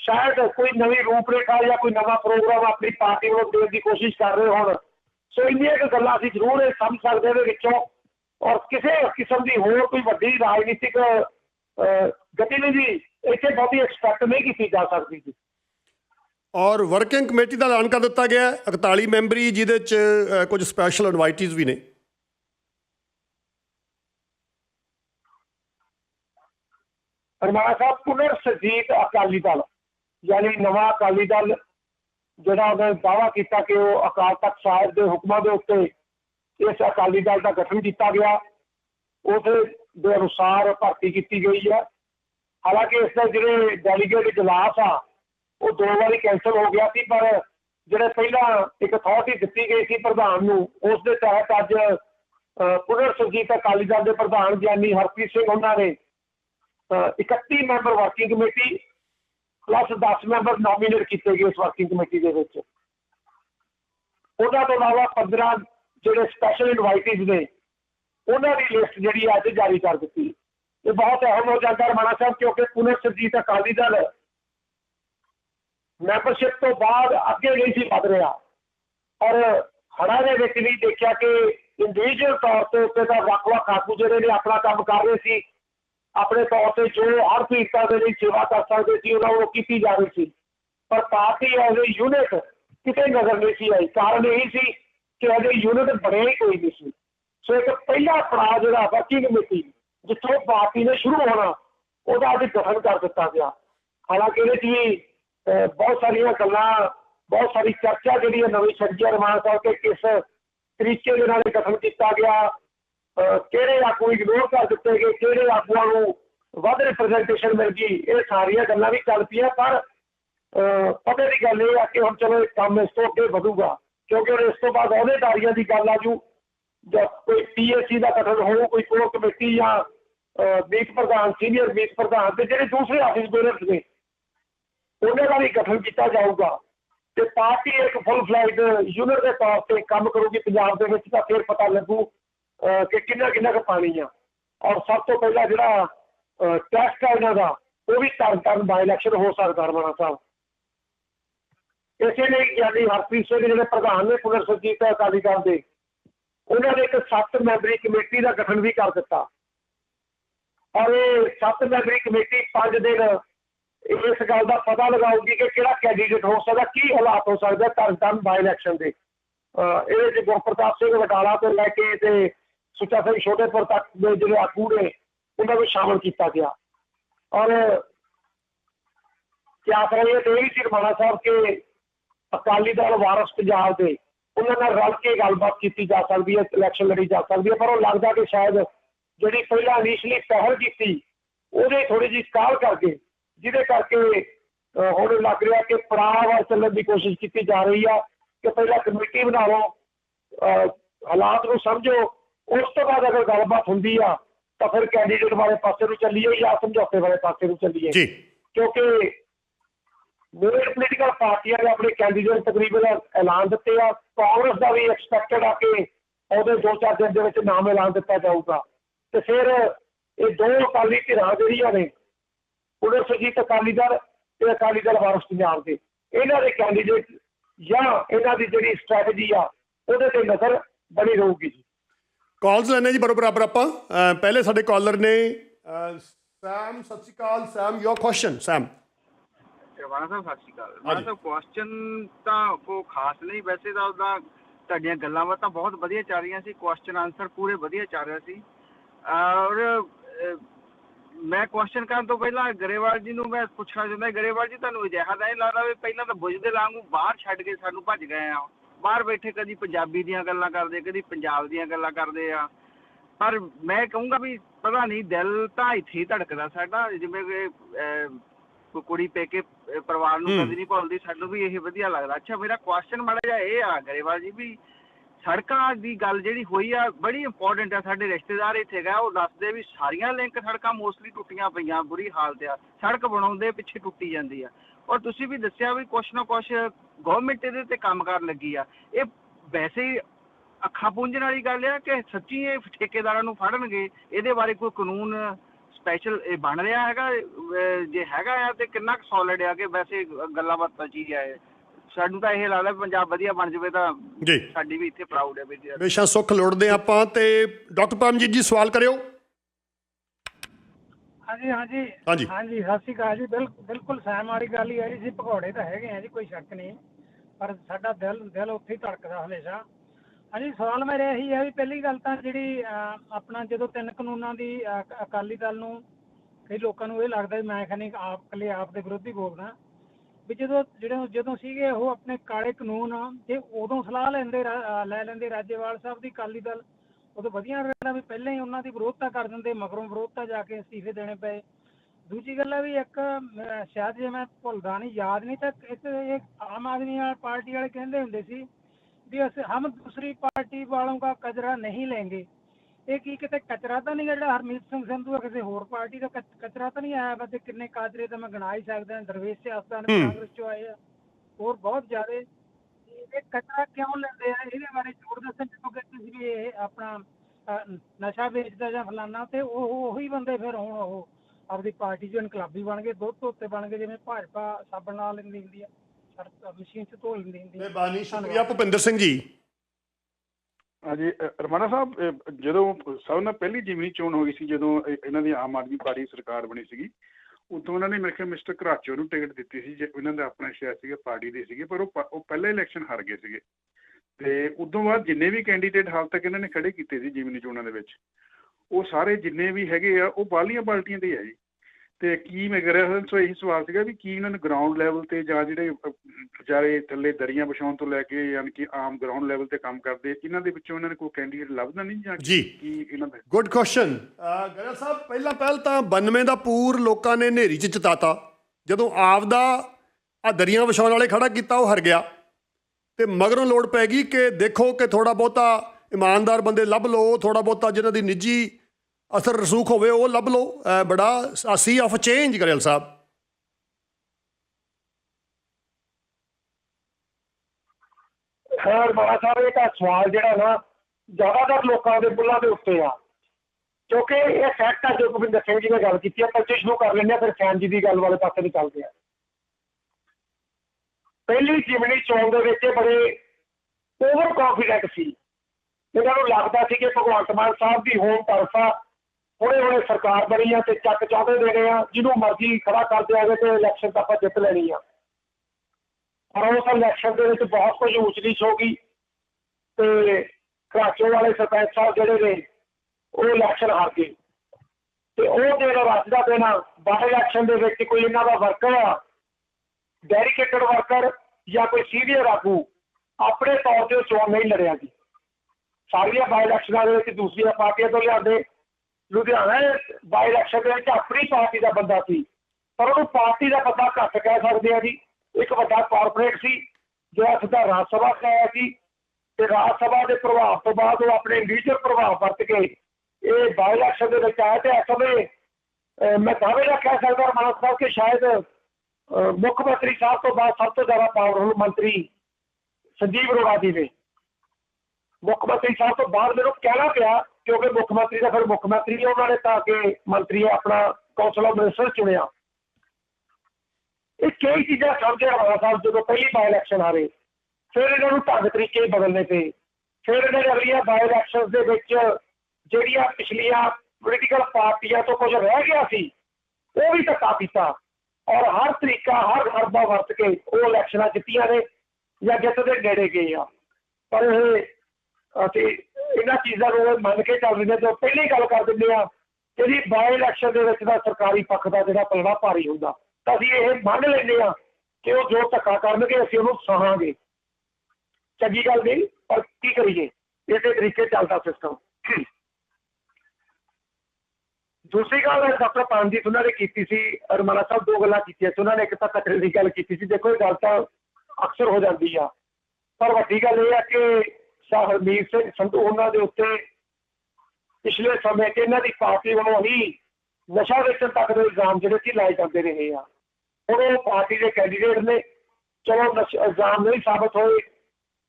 ਸ਼ਾਇਦ ਕੋਈ ਨਵੀਂ ਰੂਪਰੇਖਾ ਜਾਂ ਕੋਈ ਨਵਾਂ ਪ੍ਰੋਗਰਾਮ ਆਪਣੀ ਪਾਰਟੀ ਨੂੰ ਦੇਣ ਦੀ ਕੋਸ਼ਿਸ਼ ਕਰ ਰਹੇ ਹੋਣ। ਸੋ ਇੰਨੀਆਂ ਕੁ ਗੱਲਾਂ ਅਸੀਂ ਜ਼ਰੂਰ ਇਹ ਸਮਝ ਸਕਦੇ ਦੇ ਵਿੱਚੋਂ। ਔਰ ਕਿਸੇ ਕਿਸਮ ਦੀ ਹੋਰ ਕੋਈ ਵੱਡੀ ਰਾਜਨੀਤਿਕ ਗਤੀਵਿਧੀ ਇੱਥੇ ਬਹੁਤੀ ਐਕਸਪੈਕਟ ਨਹੀਂ ਕੀਤੀ ਜਾ ਸਕਦੀ ਜੀ। ਔਰ ਵਰਕਿੰਗ ਕਮੇਟੀ ਦਾ ਐਲਾਨ ਕਰ ਦਿੱਤਾ ਗਿਆ ਹੈ। 41 ਮੈਂਬਰੀ ਜਿਹਦੇ ਚ ਕੁਝ ਸਪੈਸ਼ਲ ਇਨਵਾਈਟੀਜ਼ ਵੀ ਨੇ। ਸਾਹਿਬ ਪੁਨਰ ਸਰਜੀਤ ਅਕਾਲੀ ਦਲ। ਯਾਨੀ ਨਵਾਂ ਅਕਾਲੀ ਦਲ ਜਿਹੜਾ ਉਹਨੇ ਦਾਵਾ ਕੀਤਾ ਕਿ ਉਹ ਅਕਾਲ ਤਖਤ ਸਾਹਿਬ ਦੇ ਹੁਕਮਾਂ ਦੇ ਉੱਤੇ ਇਸ ਅਕਾਲੀ ਦਲ ਦਾ ਗਠਨ ਕੀਤਾ ਗਿਆ। ਉਸ ਦੇ ਅਨੁਸਾਰ ਭਰਤੀ ਕੀਤੀ ਗਈ ਹੈ। ਹਾਲਾਂਕਿ ਇਸ ਦਾ ਜਿਹੜੇ ਡੈਲੀਗੇਟ ਇਜਲਾਸ ਆ ਉਹ ਦੋ ਵਾਰੀ ਕੈਂਸਲ ਹੋ ਗਿਆ ਸੀ ਪਰ ਜਿਹੜੇ ਪਹਿਲਾਂ ਇੱਕ ਅਥਾਰਟੀ ਦਿੱਤੀ ਗਈ ਸੀ ਪ੍ਰਧਾਨ ਨੂੰ ਉਸ ਦੇ ਤਹਿਤ ਅੱਜ ਅਹ, ਪੁਨਰ ਸਰਜੀਤ ਅਕਾਲੀ ਦਲ ਦੇ ਪ੍ਰਧਾਨ ਗਿਆਨੀ ਹਰਪ੍ਰੀਤ ਸਿੰਘ ਉਹਨਾਂ ਨੇ ਅਹ 31 member working committee plus 10 member nominate ਕੀਤੇ ਗਏ ਇਸ ਵਰਕਿੰਗ ਕਮੇਟੀ ਦੇ ਵਿੱਚ। ਉਹਨਾਂ ਤੋਂ ਇਲਾਵਾ 15 ਜਿਹੜੇ ਸਪੈਸ਼ਲ ਇਨਵਾਈਟੀਜ਼ ਨੇ, ਉਹਨਾਂ ਦੀ ਲਿਸਟ ਜਿਹੜੀ ਅੱਜ ਜਾਰੀ ਕਰ ਦਿੱਤੀ। ਇਹ ਬਹੁਤ ਅਹਿਮ ਹੋ ਜਾਂਦਾ ਹੈ ਸਾਹਿਬ, ਕਿਉਂਕਿ ਪੁਨਰ ਸਰਜੀਤ ਅਕਾਲੀ ਦਲ ਮੈਂਬਰਸ਼ਿਪ ਤੋਂ ਬਾਅਦ ਅੱਗੇ ਨਹੀਂ ਸੀ ਵਧ ਰਿਹਾ। ਔਰ ਹੜਾ ਦੇ ਵਿੱਚ ਵੀ ਦੇਖਿਆ ਕਿ ਇੰਡੀਵਿਜੂਅਲ ਤੌਰ ਤੇ ਉੱਤੇ ਤਾਂ ਵੱਖ-ਵੱਖ ਆਗੂ ਜਿਹੜੇ ਨੇ ਆਪਣਾ ਕੰਮ ਕਰ ਰਹੇ ਸੀ ਆਪਣੇ ਤੌਰ ਤੇ ਜੋ ਹਰ ਪੀੜਤਾਂ ਦੇ ਲਈ ਸੇਵਾ ਕਰ ਸਕਦੇ ਸੀ, ਉਹਨਾਂ ਨੂੰ ਕੀਤੀ ਜਾ ਰਹੀ ਸੀ। ਪਰ ਪਾਰਟੀ ਐਜ਼ ਏ ਯੂਨਿਟ ਕਿਤੇ ਨਜ਼ਰ ਨਹੀਂ ਸੀ ਆਈ। ਕਾਰਨ ਇਹ ਸੀ ਕਿ ਐਜ਼ ਯੂਨਿਟ ਬਣਿਆ ਹੀ ਕੋਈ ਨਹੀਂ ਸੀ। ਸੋ ਇੱਕ ਪਹਿਲਾ ਪੜਾਅ ਜਿਹੜਾ ਵਰਕਿੰਗ ਕਮੇਟੀ ਜਿੱਥੋਂ ਪਾਰਟੀ ਨੇ ਸ਼ੁਰੂ ਹੋਣਾ, ਉਹਦਾ ਅੱਜ ਗਠਨ ਕਰ ਦਿੱਤਾ ਗਿਆ। ਹਾਲਾਂਕਿ ਇਹਦੇ 'ਚ ਵੀ ਬਹੁਤ ਸਾਰੀਆਂ ਗੱਲਾਂ, ਬਹੁਤ ਸਾਰੀ ਚਰਚਾ ਜਿਹੜੀ ਹੈ ਨਵੀਂ ਸੱਜਿਆ ਰਮਾਨ ਸਾਹਿਬ, ਕੇ ਕਿਸ ਤਰੀਕੇ ਦੇ ਨਾਲ ਗਠਨ ਕੀਤਾ ਗਿਆ ਕਿਹੜੇ ਆਗੂ ਇਗਨੋਰ ਕਰ ਦਿੱਤੇ ਗਏ ਕਿਹੜੇ ਆਗੂਆਂ ਨੂੰ ਵੱਧ ਰਿਪਰੈਜ਼ੈਂਟੇਸ਼ਨ ਮਿਲ ਗਈ ਇਹ ਸਾਰੀਆਂ ਗੱਲਾਂ ਵੀ ਚੱਲ ਪਈਆਂ ਪਰ ਪਤਾ ਦੀ ਗੱਲ ਇਹ ਆ ਕਿ ਹੁਣ ਚਲੋ ਇਹ ਕੰਮ ਇਸ ਤੋਂ ਅੱਗੇ ਵਧੂਗਾ ਕਿਉਂਕਿ ਹੁਣ ਇਸ ਤੋਂ ਬਾਅਦ ਅਹੁਦੇਦਾਰੀਆਂ ਦੀ ਗੱਲ ਆ ਜੂ ਜਾਂ ਕੋਈ ਪੀਐਸਸੀ ਦਾ ਗਠਨ ਹੋਊ ਕੋਈ ਕੋਰ ਕਮੇਟੀ ਜਾਂ ਅਹ, ਮੀਤ ਪ੍ਰਧਾਨ ਸੀਨੀਅਰ ਮੀਤ ਪ੍ਰਧਾਨ ਤੇ ਜਿਹੜੇ ਦੂਸਰੇ ਆਫਿਸ ਬੇਰਰਸ ਨੇ ਉਹਨਾਂ ਦਾ ਵੀ ਗਠਨ ਕੀਤਾ ਜਾਊਗਾ ਤੇ ਪਾਰਟੀ ਇੱਕ ਫੁੱਲ ਫਲਾਈਡ ਯੂਨਿਟ ਦੇ ਤੌਰ ਤੇ ਕੰਮ ਕਰੂਗੀ ਪੰਜਾਬ ਦੇ ਵਿੱਚ ਤਾਂ ਫਿਰ ਪਤਾ ਲੱਗੂ ਕਿ ਕਿੰਨਾ ਕਿੰਨਾ ਕੁ ਪਾਣੀ ਆ। ਔਰ ਸਭ ਤੋਂ ਪਹਿਲਾਂ ਜਿਹੜਾ ਟੈਸਟ ਹੈ ਇਹਨਾਂ ਦਾ, ਉਹ ਵੀ ਤਰਨ ਤਾਰਨ ਬਾਈ ਇਲੈਕਸ਼ਨ ਹੋ ਸਕਦਾ ਰਮਣਾ ਸਾਹਿਬ। ਇਸੇ ਲਈ ਗਿਆਨੀ ਹਰਪ੍ਰੀਤ ਸਿੰਘ ਜਿਹੜੇ ਪ੍ਰਧਾਨ ਨੇ ਪੁਨਰ ਸੁਰਜੀਤ ਅਕਾਲੀ ਦਲ ਦੇ, ਉਹਨਾਂ ਨੇ ਇੱਕ ਸੱਤ ਮੈਂਬਰੀ ਕਮੇਟੀ ਦਾ ਗਠਨ ਵੀ ਕਰ ਦਿੱਤਾ। ਔਰ ਇਹ ਸੱਤ ਮੈਂਬਰੀ ਕਮੇਟੀ ਪੰਜ ਦਿਨ ਇਸ ਗੱਲ ਦਾ ਪਤਾ ਲਗਾਉਗੀ ਕਿ ਕਿਹੜਾ ਕੈਂਡੀਡੇਟ ਹੋ ਸਕਦਾ, ਕੀ ਹਾਲਾਤ ਹੋ ਸਕਦੇ ਤਰਨ ਤਾਰਨ ਬਾਈ ਇਲੈਕਸ਼ਨ ਦੇ। ਅਹ ਇਹਦੇ ਗੁਰਪ੍ਰਤਾਪ ਸਿੰਘ ਵਟਾਲਾ ਤੋਂ ਲੈ ਕੇ ਤੇ ਸੁੱਚਾ ਸਿੰਘ ਛੋਟੇਪੁਰ ਤੱਕ ਦੇ ਜਿਹੜੇ ਆਗੂ ਨੇ, ਉਹਨਾਂ ਨੂੰ ਸ਼ਾਮਲ ਕੀਤਾ ਗਿਆ। ਔਰ ਕਿਆ ਇਹ ਵੀ ਸੀ ਰਮਾਣਾ ਸਾਹਿਬ ਕਿ ਅਕਾਲੀ ਦਲ, ਵਾਰਸ ਪੰਜਾਬ ਦੇ, ਉਹਨਾਂ ਨਾਲ ਰਲ ਕੇ ਗੱਲਬਾਤ ਕੀਤੀ ਜਾ ਸਕਦੀ ਹੈ ਇਲੈਕਸ਼ਨ ਲੜੀ ਜਾ ਸਕਦੀ ਹੈ, ਪਰ ਉਹ ਲੱਗਦਾ ਕਿ ਸ਼ਾਇਦ ਜਿਹੜੀ ਪਹਿਲਾਂ ਇਨੀਸ਼ੀਅਲੀ ਪਹਿਲ ਕੀਤੀ, ਉਹਦੇ ਥੋੜੀ ਜਿਹੀ ਕਾਲ ਕਰਕੇ, ਜਿਹਦੇ ਕਰਕੇ ਹੁਣ ਲੱਗ ਰਿਹਾ ਕਿ ਪੜਾਅ ਚੱਲਣ ਦੀ ਕੋਸ਼ਿਸ਼ ਕੀਤੀ ਜਾ ਰਹੀ ਆ, ਕਿ ਪਹਿਲਾਂ ਕਮੇਟੀ ਬਣਾ ਹਾਲਾਤ ਨੂੰ ਸਮਝੋ ਉਸ ਤੋਂ ਬਾਅਦ ਅਗਰ ਗੱਲਬਾਤ ਹੁੰਦੀ ਆ ਤਾਂ ਫਿਰ ਕੈਂਡੀਡੇਟ ਵਾਲੇ ਪਾਸੇ ਨੂੰ ਚੱਲੀਏ ਜਾਂ ਸਮਝੌਤੇ ਵਾਲੇ ਪਾਸੇ ਨੂੰ ਚੱਲੀਏ। ਜੀ। ਕਿਉਂਕਿ ਮੇਨ ਪੋਲੀਟੀਕਲ ਪਾਰਟੀਆਂ ਨੇ ਆਪਣੇ ਕੈਂਡੀਡੇਟ ਤਕਰੀਬਨ ਐਲਾਨ ਦਿੱਤੇ ਆ। ਕਾਂਗਰਸ ਦਾ ਵੀ ਐਕਸਪੈਕਟਡ ਆ ਕਿ ਉਹਦੇ ਦੋ ਚਾਰ ਦਿਨ ਦੇ ਵਿੱਚ ਨਾਮ ਐਲਾਨ ਦਿੱਤਾ ਜਾਊਗਾ। ਤੇ ਫਿਰ ਇਹ ਦੋ ਅਕਾਲੀ ਧਿਰਾਂ ਜਿਹੜੀਆਂ ਨੇ ਪੁਲਿਸ ਸੁਰਜੀਤ ਅਕਾਲੀ ਦਲ ਤੇ ਅਕਾਲੀ ਦਲ ਵਾਰਸ ਪੰਜਾਬ ਦੇ। ਇਹਨਾਂ ਦੇ ਕੈਂਡੀਡੇਟ ਜਾਂ ਇਹਨਾਂ ਦੀ ਜਿਹੜੀ ਸਟ੍ਰੈਟਜੀ ਆ ਉਹਦੇ ਤੇ ਨਜ਼ਰ ਬਣੀ ਰਹੂਗੀ ਜੀ। ਕਾਲਸ ਲੈਣੇ ਜੀ ਬਰੋਬਰ ਆਪਾਂ। ਪਹਿਲੇ ਸਾਡੇ ਕਾਲਰ ਨੇ ਸੈਮ ਸਤਿ ਸ਼੍ਰੀ ਅਕਾਲ ਸੈਮ ਯੋਰ ਕੁਐਸਚਨ ਸੈਮ ਸਾਹਿਬ ਸਤਿ ਸ਼੍ਰੀ ਅਕਾਲ। ਰਵਾਨਾ ਸਾਹਿਬ ਕੁਐਸਚਨ ਤਾਂ ਕੋ ਖਾਸ ਨਹੀਂ ਵੈਸੇ ਤਾਂ ਉਹਦਾ ਤੁਹਾਡੀਆਂ ਗੱਲਾਂ ਬਾਤਾਂ ਬਹੁਤ ਵਧੀਆ ਚੱਲ ਰਹੀਆਂ ਸੀ ਕੁਐਸਚਨ ਆਨਸਰ ਪੂਰੇ ਵਧੀਆ ਚੱਲ ਰਿਹਾ ਸੀ। ਔਰ ਮੈਂ ਕੁਐਸਚਨ ਕਰਨ ਤੋਂ ਪਹਿਲਾਂ ਗਰੇਵਾਲ ਜੀ ਨੂੰ ਮੈਂ ਪੁੱਛਣਾ ਚਾਹੁੰਦਾ ਗਰੇਵਾਲ ਜੀ ਤੁਹਾਨੂੰ ਅਜਿਹਾ ਨਹੀਂ ਲੱਗਦਾ ਵੀ ਪਹਿਲਾਂ ਤਾਂ ਬੁਝਦੇ ਲਾਂਗੂ ਬਾਹਰ ਛੱਡ ਕੇ ਸਾਨੂੰ ਭੱਜ ਗਏ ਆ? ਬਾਹਰ ਬੈਠੇ ਕਦੀ ਪੰਜਾਬੀ ਦੀਆਂ ਗੱਲਾਂ ਕਰਦੇ ਕਦੀ ਪੰਜਾਬ ਦੀਆਂ ਗੱਲਾਂ ਕਰਦੇ ਆ। ਪਰ ਮੈਂ ਕਹੂੰਗਾ ਵੀ ਪਤਾ ਨਹੀਂ ਦਿਲ ਤਾਂ ਇੱਥੇ ਹੀ ਧੜਕਦਾ ਸਾਡਾ। ਜਿਵੇਂ ਕਿ ਕੁੜੀ ਪੇਕੇ ਪਰਿਵਾਰ ਨੂੰ। ਕਦੀ ਨਹੀਂ ਭੁੱਲਦੀ ਸਾਨੂੰ ਵੀ ਇਹ ਵਧੀਆ ਲੱਗਦਾ। ਅੱਛਾ ਮੇਰਾ ਕੁਐਸਚਨ ਮਾੜਾ ਜਿਹਾ ਇਹ ਆ ਗਰੇਵਾਲ ਜੀ ਵੀ ਸੜਕਾਂ ਦੀ ਗੱਲ ਜਿਹੜੀ ਹੋਈ ਆ ਬੜੀ ਇੰਪੋਰਟੈਂਟ ਆ। ਸਾਡੇ ਰਿਸ਼ਤੇਦਾਰ ਇੱਥੇ ਗਏ ਉਹ ਦੱਸਦੇ ਵੀ ਸਾਰੀਆਂ ਲਿੰਕ ਸੜਕਾਂ ਮੋਸਟਲੀ ਟੁੱਟੀਆਂ ਪਈਆਂ ਬੁਰੀ ਹਾਲਤ ਆ। ਸੜਕ ਬਣਾਉਂਦੇ ਪਿੱਛੇ ਟੁੱਟੀ ਜਾਂਦੀ ਆ। ਔਰ ਤੁਸੀਂ ਵੀ ਦੱਸਿਆ ਵੀ ਕੁਛ ਨਾ ਕੁਛ ਗਵਰਨਮੈਂਟ ਇਹਦੇ ਤੇ ਕੰਮ ਕਰਨ ਲੱਗੀ ਆ। ਇਹ ਵੈਸੇ ਹੀ ਅੱਖਾਂ ਪੂੰਝਣ ਵਾਲੀ ਗੱਲ ਆ ਕਿ ਸੱਚੀ ਇਹ ਠੇਕੇਦਾਰਾਂ ਨੂੰ ਫੜਨਗੇ ਇਹਦੇ ਬਾਰੇ ਕੋਈ ਕਾਨੂੰਨ ਸਪੈਸ਼ਲ ਇਹ ਬਣ ਰਿਹਾ ਹੈਗਾ ਜੇ ਹੈਗਾ ਆ ਤੇ ਕਿੰਨਾ ਕੁ ਸੋਲਿਡ ਆ ਕਿ ਵੈਸੇ ਗੱਲਾਂ ਬਾਤਾਂ ਚੀਜ਼ ਆ। ਸਾਨੂੰ ਤਾਂ ਇਹ ਲੱਗਦਾ ਪੰਜਾਬ ਵਧੀਆ ਬਣ ਜਾਵੇ ਤਾਂ ਸਾਡੀ ਵੀ ਇੱਥੇ ਪ੍ਰਾਊਡ ਹੈ ਵੀ ਹਮੇਸ਼ਾ ਸੁੱਖ ਲੋੜਦੇ ਆਪਾਂ ਤੇ ਡਾਕਟਰ ਪਰਮਜੀਤ ਜੀ ਸਵਾਲ ਕਰਿਓ। ਹਾਂਜੀ ਹਾਂਜੀ। ਹਾਂਜੀ। ਹਾਂਜੀ ਸਤਿ ਸ਼੍ਰੀ ਅਕਾਲ ਜੀ। ਬਿਲਕੁਲ ਬਿਲਕੁਲ ਸਹਿਮ ਵਾਲੀ ਗੱਲ ਹੀ ਹੈ ਜੀ। ਅਸੀਂ ਭਗੌੜੇ ਤਾਂ ਹੈਗੇ ਆ ਜੀ ਕੋਈ ਸ਼ੱਕ ਨਹੀਂ। ਪਰ ਸਾਡਾ ਦਿਲ ਦਿਲ ਉੱਥੇ ਹੀ ਧੜਕਦਾ ਹਮੇਸ਼ਾ। ਹਾਂਜੀ ਸਵਾਲ ਮੇਰਾ ਇਹੀ ਹੈ ਵੀ ਪਹਿਲੀ ਗੱਲ ਤਾਂ ਜਿਹੜੀ ਅਹ, ਆਪਣਾ ਜਦੋਂ ਤਿੰਨ ਕਾਨੂੰਨਾਂ ਦੀ ਅਹ, ਅਕ- ਅਕਾਲੀ ਦਲ ਨੂੰ ਕਈ ਲੋਕਾਂ ਨੂੰ ਇਹ ਲੱਗਦਾ ਵੀ ਮੈਂ ਕਹਿੰਦੀ ਆਪ ਇਕੱਲੇ ਆਪ ਦੇ ਵਿਰੋਧੀ ਬੋਲਦਾ ਵੀ ਜਦੋਂ ਜਿਹੜੇ ਜਦੋਂ ਸੀਗੇ ਉਹ ਆਪਣੇ ਕਾਲੇ ਕਾਨੂੰਨ ਤੇ ਉਦੋਂ ਸਲਾਹ ਲੈਂਦੇ ਰਾ- ਅਹ, ਲੈ ਲੈਂਦੇ ਰਾਜੇਵਾਲ ਸਾਹਿਬ ਦੀ ਅਕਾਲੀ ਦਲ। ਉਦੋਂ ਵਧੀਆ ਰਹਿਣਾ ਵੀ ਪਹਿਲਾਂ ਹੀ ਉਹਨਾਂ ਦੀ ਵਿਰੋਧਤਾ ਕਰ ਦਿੰਦੇ ਮਗਰੋਂ ਵਿਰੋਧਤਾ ਜਾ ਕੇ ਅਸਤੀਫੇ ਦੇਣੇ ਪਏ। ਦੂਜੀ ਗੱਲ ਹੈ ਵੀ ਇੱਕ ਸ਼ਾਇਦ ਜੇ ਮੈਂ ਭੁੱਲਦਾ ਨਹੀਂ ਯਾਦ ਨਹੀਂ ਤਾਂ ਇੱਕ ਇੱਕ ਆਮ ਆਦਮੀ ਪਾਰਟੀ ਵਾਲੇ ਕਹਿੰਦੇ ਹੁੰਦੇ ਸੀ ਵੀ ਅਸੀਂ ਹਮ ਦੂਸਰੀ ਪਾਰਟੀ ਵਾਲੋਂ ਦਾ ਕਚਰਾ ਨਹੀਂ ਲੈਂਗੇ। ਇਹ ਕੀ ਕਿਤੇ ਕਚਰਾ ਤਾਂ ਨਹੀਂ ਜਿਹੜਾ ਹਰਮੀਤ ਸਿੰਘ ਸੰਧੂ ਆ ਕਿਸੇ ਹੋਰ ਪਾਰਟੀ ਦਾ ਕਚ- ਕਚਰਾ ਤਾਂ ਨਹੀਂ ਆਇਆ ਤੇ ਕਿੰਨੇ ਕਾਦਰੇ ਤਾਂ ਮੈਂ ਗਿਣਾ ਹੀ ਸਕਦਾ ਦਰਵੇਸ਼ ਸਿਆਸਤਦਾਨ। ਕਾਂਗਰਸ ਚੋਂ ਆਏ ਆ। ਹੋਰ ਬਹੁਤ ਜ਼ਿਆਦੇ ਇਹ ਕਚਰਾ ਕਿਉਂ ਲੈਂਦੇ ਆ? ਇਹਦੇ ਬਾਰੇ ਜ਼ਰੂਰ ਦੱਸਣ ਜਦੋਂ ਕਹਿੰਦੇ ਸੀ ਵੀ ਇਹ ਆਪਣਾ ਅਹ, ਨਸ਼ਾ ਵੇਚਦਾ ਜਾਂ ਫਲਾਨਾ ਤੇ ਉਹ ਉਹੀ ਬੰਦੇ ਫਿਰ ਹੁਣ ਉਹ ਆਪਦੀ ਪਾਰਟੀ ਚੋਂ ਇਨਕਲਾਬੀ ਬਣ ਗਏ ਦੁੱਧ ਧੋਤੇ ਬਣ ਗਏ ਜਿਵੇਂ ਭਾਜਪਾ ਸਾਬਣ ਨਾਲ ਲੈਂਦੀ ਹੁੰਦੀ ਆ ਸੜਕ ਮਸ਼ੀਨ 'ਚ ਧੋ ਲੈਂਦੀ ਹੁੰਦੀ ਆ। ਮਿਹਰਬਾਨੀ ਸ਼ੁਕਰੀਆ ਭੁਪਿੰਦਰ ਸਿੰਘ ਜੀ। ਹਾਂਜੀ ਅ, ਰਮਾਣਾ ਸਾਹਿਬ ਅ, ਜਦੋਂ ਸਭ ਨਾਲ ਪਹਿਲੀ ਜਿਮਨੀ ਚੋਣ ਹੋਈ ਸੀ ਜਦੋਂ ਇਹ- ਇਹਨਾਂ ਦੀ ਆਮ ਆਦਮੀ ਪਾਰਟੀ ਸਰਕਾਰ ਬਣੀ ਸੀਗੀ ਉੱਥੋਂ ਉਹਨਾਂ ਨੇ ਮੇਰੇ ਖਿਆਲ ਮਿਸਟਰ ਘਰਾਚੋ ਨੂੰ ਟਿਕਟ ਦਿੱਤੀ ਸੀ, ਜੇ ਉਹਨਾਂ ਦਾ ਆਪਣਾ ਸ਼ਹਿਰ ਸੀਗਾ, ਪਾਰਟੀ ਦੇ ਸੀਗੇ, ਪਰ ਉਹ ਪ- ਉਹ ਪਹਿਲੇ ਇਲੈਕਸ਼ਨ ਹਾਰ ਗਏ ਸੀਗੇ। ਤੇ ਉਦੋਂ ਬਾਅਦ ਜਿੰਨੇ ਵੀ ਕੈਂਡੀਡੇਟ ਹਾਲ ਤੱਕ ਇਹਨਾਂ ਨੇ ਖੜੇ ਕੀਤੇ ਸੀ, ਜਿਮਨੀ ਚੋਣਾਂ ਦੇ ਵਿੱਚ, ਉਹ ਸਾਰੇ ਜਿੰਨੇ ਵੀ ਹੈਗੇ ਆ, ਉਹ ਬਾਹਰਲੀਆਂ ਪਾਰਟੀਆਂ ਦੇ ਆ ਜੀ। ਤੇ ਕੀ ਮੈਂ ਕਰ ਰਿਹਾ ਸੋ ਇਹੀ ਸਵਾਲ ਸੀਗਾ ਵੀ ਕੀ ਇਹਨਾਂ ਨੂੰ ਗਰਾਊਂਡ ਲੈਵਲ ਤੇ ਜਾਂ ਜਿਹੜੇ ਵਿਚਾਰੇ ਥੱਲੇ ਦਰੀਆਂ ਵਿਛਾਉਣ ਤੋਂ ਲੈ ਕੇ ਯਾਨੀ ਕਿ ਆਮ ਗਰਾਊਂਡ ਲੈਵਲ ਤੇ ਕੰਮ ਕਰਦੇ ਇਹਨਾਂ ਦੇ ਵਿੱਚੋਂ ਇਹਨਾਂ ਨੇ ਕੋਈ ਕੈਂਡੀਡੇਟ ਲੱਭਦਾ ਨਹੀਂ ਜਾਂ। ਕੀ ਇਹਨਾਂ ਦਾ? ਗੁੱਡ ਕੁਐਸਚਨ ਗਰਲ ਸਾਹਿਬ ਪਹਿਲਾਂ ਪਹਿਲ ਤਾਂ 92 ਦਾ ਪੂਰ ਲੋਕਾਂ ਨੇ ਨੇਰੀ ਚ ਚਤਾਤਾ। ਜਦੋਂ ਆਪਦਾ ਆ ਦਰੀਆਂ ਵਿਛਾਉਣ ਵਾਲੇ ਖੜਾ ਕੀਤਾ ਉਹ ਹਰ ਗਿਆ। ਤੇ ਮਗਰੋਂ ਲੋੜ ਪੈ ਗਈ ਕਿ ਦੇਖੋ ਕਿ ਥੋੜਾ ਬਹੁਤਾ ਇਮਾਨਦਾਰ ਬੰਦੇ ਲੱਭ ਲਓ ਥੋੜਾ ਬਹੁਤਾ ਜਿਨ੍ਹਾਂ ਦੀ ਨਿੱਜੀ ਅਸਰ ਰਸੂਖ ਹੋਵੇ, ਉਹ ਲੱਭ ਲਓ। ਬੜਾ ਸੀ ਆਫ ਚੇਂਜ ਗਰੇਲ ਸਾਹਿਬ। ਖੈਰ ਮਾਰਾ ਸਾਹਿਬ, ਇਹ ਤਾਂ ਸਵਾਲ ਜਿਹੜਾ ਨਾ ਜ਼ਿਆਦਾਤਰ ਲੋਕਾਂ ਦੇ ਬੁੱਲਾਂ ਦੇ ਉੱਤੇ ਆ। ਕਿਉਂਕਿ ਇਹ ਫੈਕਟ ਆ, ਜੋ ਗੋਬਿੰਦਰ ਸਿੰਘ ਜੀ ਨੇ ਗੱਲ ਕੀਤੀ ਆ ਪਰਚੇ ਸ਼ੁਰੂ ਕਰ ਲੈਂਦੇ ਆ, ਫਿਰ ਫੈਨ ਜੀ ਦੀ ਗੱਲ ਵਾਲੇ ਪਾਸੇ ਨੂੰ ਚੱਲਦੇ ਆ। ਪਹਿਲੀ ਜਿਮਨੀ ਚੋਣ ਦੇ ਵਿੱਚ ਬੜੇ ਓਵਰ ਕੌਨਫੀਡੈਂਟ ਸੀ। ਇਹਨਾਂ ਨੂੰ ਲੱਗਦਾ ਸੀ ਕਿ ਭਗਵੰਤ ਮਾਨ ਸਾਹਿਬ ਦੀ ਹੋਮ ਤਰਫਾ ਹੁਣੇ ਹੁਣੇ ਸਰਕਾਰ ਬਣੀ ਆ ਤੇ ਚੱਕ ਚਾਹਦੇ ਦੇਣੇ ਆ, ਜਿਹਨੂੰ ਮਰਜ਼ੀ ਖੜਾ ਕਰ ਦਿਆਂਗੇ ਤੇ ਇਲੈਕਸ਼ਨ ਤਾਂ ਆਪਾਂ ਜਿੱਤ ਲੈਣੀ ਆ। ਪਰ ਉਸ ਇਲੈਕਸ਼ਨ ਦੇ ਵਿੱਚ ਬਹੁਤ ਕੁਝ ਊਚ ਹੋ ਗਈ ਤੇ ਘਰਾਚੋਂ ਵਾਲੇ ਸਰਪੰਚ ਸਾਹਿਬ ਜਿਹੜੇ ਨੇ, ਉਹ ਇਲੈਕਸ਼ਨ ਹਾਰ ਗਏ। ਤੇ ਉਹ ਦਿਨ ਰੱਜਦਾ ਦਿਨ ਬਾਹਰ ਇਲੈਕਸ਼ਨ ਦੇ ਵਿੱਚ ਕੋਈ ਇਹਨਾਂ ਦਾ ਵਰਕਰ ਆ ਡੈਡੀਕੇਟਡ ਵਰਕਰ ਜਾਂ ਕੋਈ ਸੀਨੀਅਰ ਆਗੂ, ਆਪਣੇ ਤੌਰ ਤੇ ਚੋਣ ਨਹੀਂ ਲੜਿਆ ਜੀ। ਸਾਰੀਆਂ ਬਾਈ ਇਲੈਕਸ਼ਨਾਂ ਦੇ ਵਿੱਚ ਦੂਸਰੀਆਂ ਪਾਰਟੀਆਂ ਤੋਂ ਲਿਆਂਦੇ ਲੁਧਿਆਣਾ ਬਾਈ ਇਲੈਕਸ਼ਨ ਦੇ ਵਿੱਚ ਆਪਣੀ ਪਾਰਟੀ ਦਾ ਬੰਦਾ ਸੀ। ਪਰ ਉਹਨੂੰ ਪਾਰਟੀ ਦਾ ਬੰਦਾ ਘੱਟ ਕਹਿ ਸਕਦੇ ਆ ਜੀ। ਇੱਕ ਵੱਡਾ ਕਾਰਪੋਰੇਟ ਸੀ ਜਿਹੜਾ ਸਿੱਧਾ ਰਾਜ ਸਭਾ 'ਚ ਸੀ ਤੇ ਰਾਜ ਸਭਾ ਦੇ ਪ੍ਰਭਾਵ ਤੋਂ ਬਾਅਦ ਉਹ ਆਪਣੇ ਇੰਡੀਵਿਜੂਅਲ ਪ੍ਰਭਾਵ ਵਰਤ ਕੇ ਇਹ ਬਾਈ ਇਲੈਕਸ਼ਨ ਦੇ ਵਿੱਚ ਆਇਆ ਤੇ ਇਸ ਮੈਂ ਦਾਅਵੇ ਨਾਲ ਕਹਿ ਸਕਦਾ ਮਾਨਸ ਸਾਹਿਬ, ਕਿ ਸ਼ਾਇਦ ਮੁੱਖ ਮੰਤਰੀ ਸਾਹਿਬ ਤੋਂ ਬਾਅਦ ਸਭ ਤੋਂ ਜ਼ਿਆਦਾ ਪਾਵਰਫੁਲ ਮੰਤਰੀ ਸੰਜੀਵ ਅਰੋੜਾ ਜੀ ਨੇ। ਮੁੱਖ ਮੰਤਰੀ ਸਾਹਿਬ ਤੋਂ ਬਾਅਦ ਮੈਨੂੰ ਕਹਿਣਾ ਪਿਆ ਕਿਉਂਕਿ ਮੁੱਖ ਮੰਤਰੀ ਦਾ ਫਿਰ ਮੁੱਖ ਮੰਤਰੀ ਨੇ ਉਹਨਾਂ ਨੇ ਤਾਂ ਅੱਗੇ ਮੰਤਰੀ ਆਪਣਾ ਕੌਂਸਲ ਆਫ ਮਿਨਿਸਟਰ ਚੁਣਿਆ ਇਹ ਕਈ ਚੀਜ਼ਾਂ ਸਮਝੇ ਰਹਾ ਸਾਹਿਬ ਜਦੋਂ ਪਹਿਲੀ ਬਾਈ ਇਲੈਕਸ਼ਨ ਹਾਰੇ ਫਿਰ ਇਹਨਾਂ ਨੂੰ ਢੰਗ ਤਰੀਕੇ ਹੀ ਬਦਲਨੇ ਪਏ ਫਿਰ ਇਹਨਾਂ ਨੇ ਅਗਲੀਆਂ ਬਾਈ ਇਲੈਕਸ਼ਨਸ ਦੇ ਵਿੱਚ ਜਿਹੜੀਆਂ ਪਿਛਲੀਆਂ ਪੋਲੀਟੀਕਲ ਪਾਰਟੀਆਂ ਤੋਂ ਕੁਝ ਰਹਿ ਗਿਆ ਸੀ ਉਹ ਵੀ ਧੱਕਾ ਕੀਤਾ ਔਰ ਹਰ ਤਰੀਕਾ ਹਰ ਹਰਬਾ ਵਰਤ ਕੇ ਉਹ ਇਲੈਕਸ਼ਨਾਂ ਜਿੱਤੀਆਂ ਨੇ ਜਾਂ ਜਿੱਤ ਦੇ ਨੇੜੇ ਗਏ ਆ ਪਰ ਇਹ ਅਸੀਂ ਇਹਨਾਂ ਚੀਜ਼ਾਂ ਨੂੰ ਮੰਨ ਕੇ ਚੱਲ ਰਹੇ ਤੇ ਪਹਿਲੀ ਗੱਲ ਕਰ ਦਿੰਦੇ ਆ ਜਿਹੜੀ ਬਾਈ ਇਲੈਕਸ਼ਨ ਦੇ ਵਿੱਚ ਦਾ ਸਰਕਾਰੀ ਪੱਖ ਦਾ ਜਿਹੜਾ ਪਲੜਾ ਭਾਰੀ ਹੁੰਦਾ, ਤਾਂ ਅਸੀਂ ਇਹ ਮੰਨ ਲੈਂਦੇ ਆ ਕਿ ਉਹ ਜੋ ਧੱਕਾ ਕਰਨਗੇ, ਅਸੀਂ ਉਹਨੂੰ ਸਹਾਂਗੇ। ਚੰਗੀ ਗੱਲ ਨਹੀਂ, ਪਰ ਕੀ ਕਰੀਏ? ਇਸੇ ਤਰੀਕੇ ਚੱਲਦਾ ਸਿਸਟਮ ਦੂਸਰੀ ਗੱਲ ਡਾਕਟਰ ਪਾਨਜੀਤ ਉਹਨਾਂ ਨੇ ਕੀਤੀ ਸੀ ਰਮਾਨਾ ਸਾਹਿਬ ਦੋ ਗੱਲਾਂ ਕੀਤੀਆਂ ਸੀ। ਉਹਨਾਂ ਨੇ ਇੱਕ ਤਾਂ ਕਚਰੇ ਦੀ ਗੱਲ ਕੀਤੀ ਸੀ, ਦੇਖੋ ਇਹ ਗੱਲ ਤਾਂ ਅਕਸਰ ਹੋ ਜਾਂਦੀ ਆ। ਪਰ ਵੱਡੀ ਗੱਲ ਇਹ ਆ ਕਿ ਸ਼ਾਹ ਹਰਮੀਤ ਸਿੰਘ ਸੰਧੂ ਉਹਨਾਂ ਦੇ ਉੱਤੇ ਪਿਛਲੇ ਸਮੇਂ 'ਚ ਇਹਨਾਂ ਦੀ ਪਾਰਟੀ ਵੱਲੋਂ ਹੀ ਨਸ਼ਾ ਵੇਚਣ ਤੱਕ ਦੇ ਇਲਜ਼ਾਮ ਜਿਹੜੇ ਸੀ ਲਾਏ ਜਾਂਦੇ ਰਹੇ ਆ। ਹੁਣ ਉਹ ਪਾਰਟੀ ਦੇ ਕੈਂਡੀਡੇਟ ਨੇ, ਚਲੋ ਇਲਜ਼ਾਮ ਨਹੀਂ ਸਾਬਤ ਹੋਏ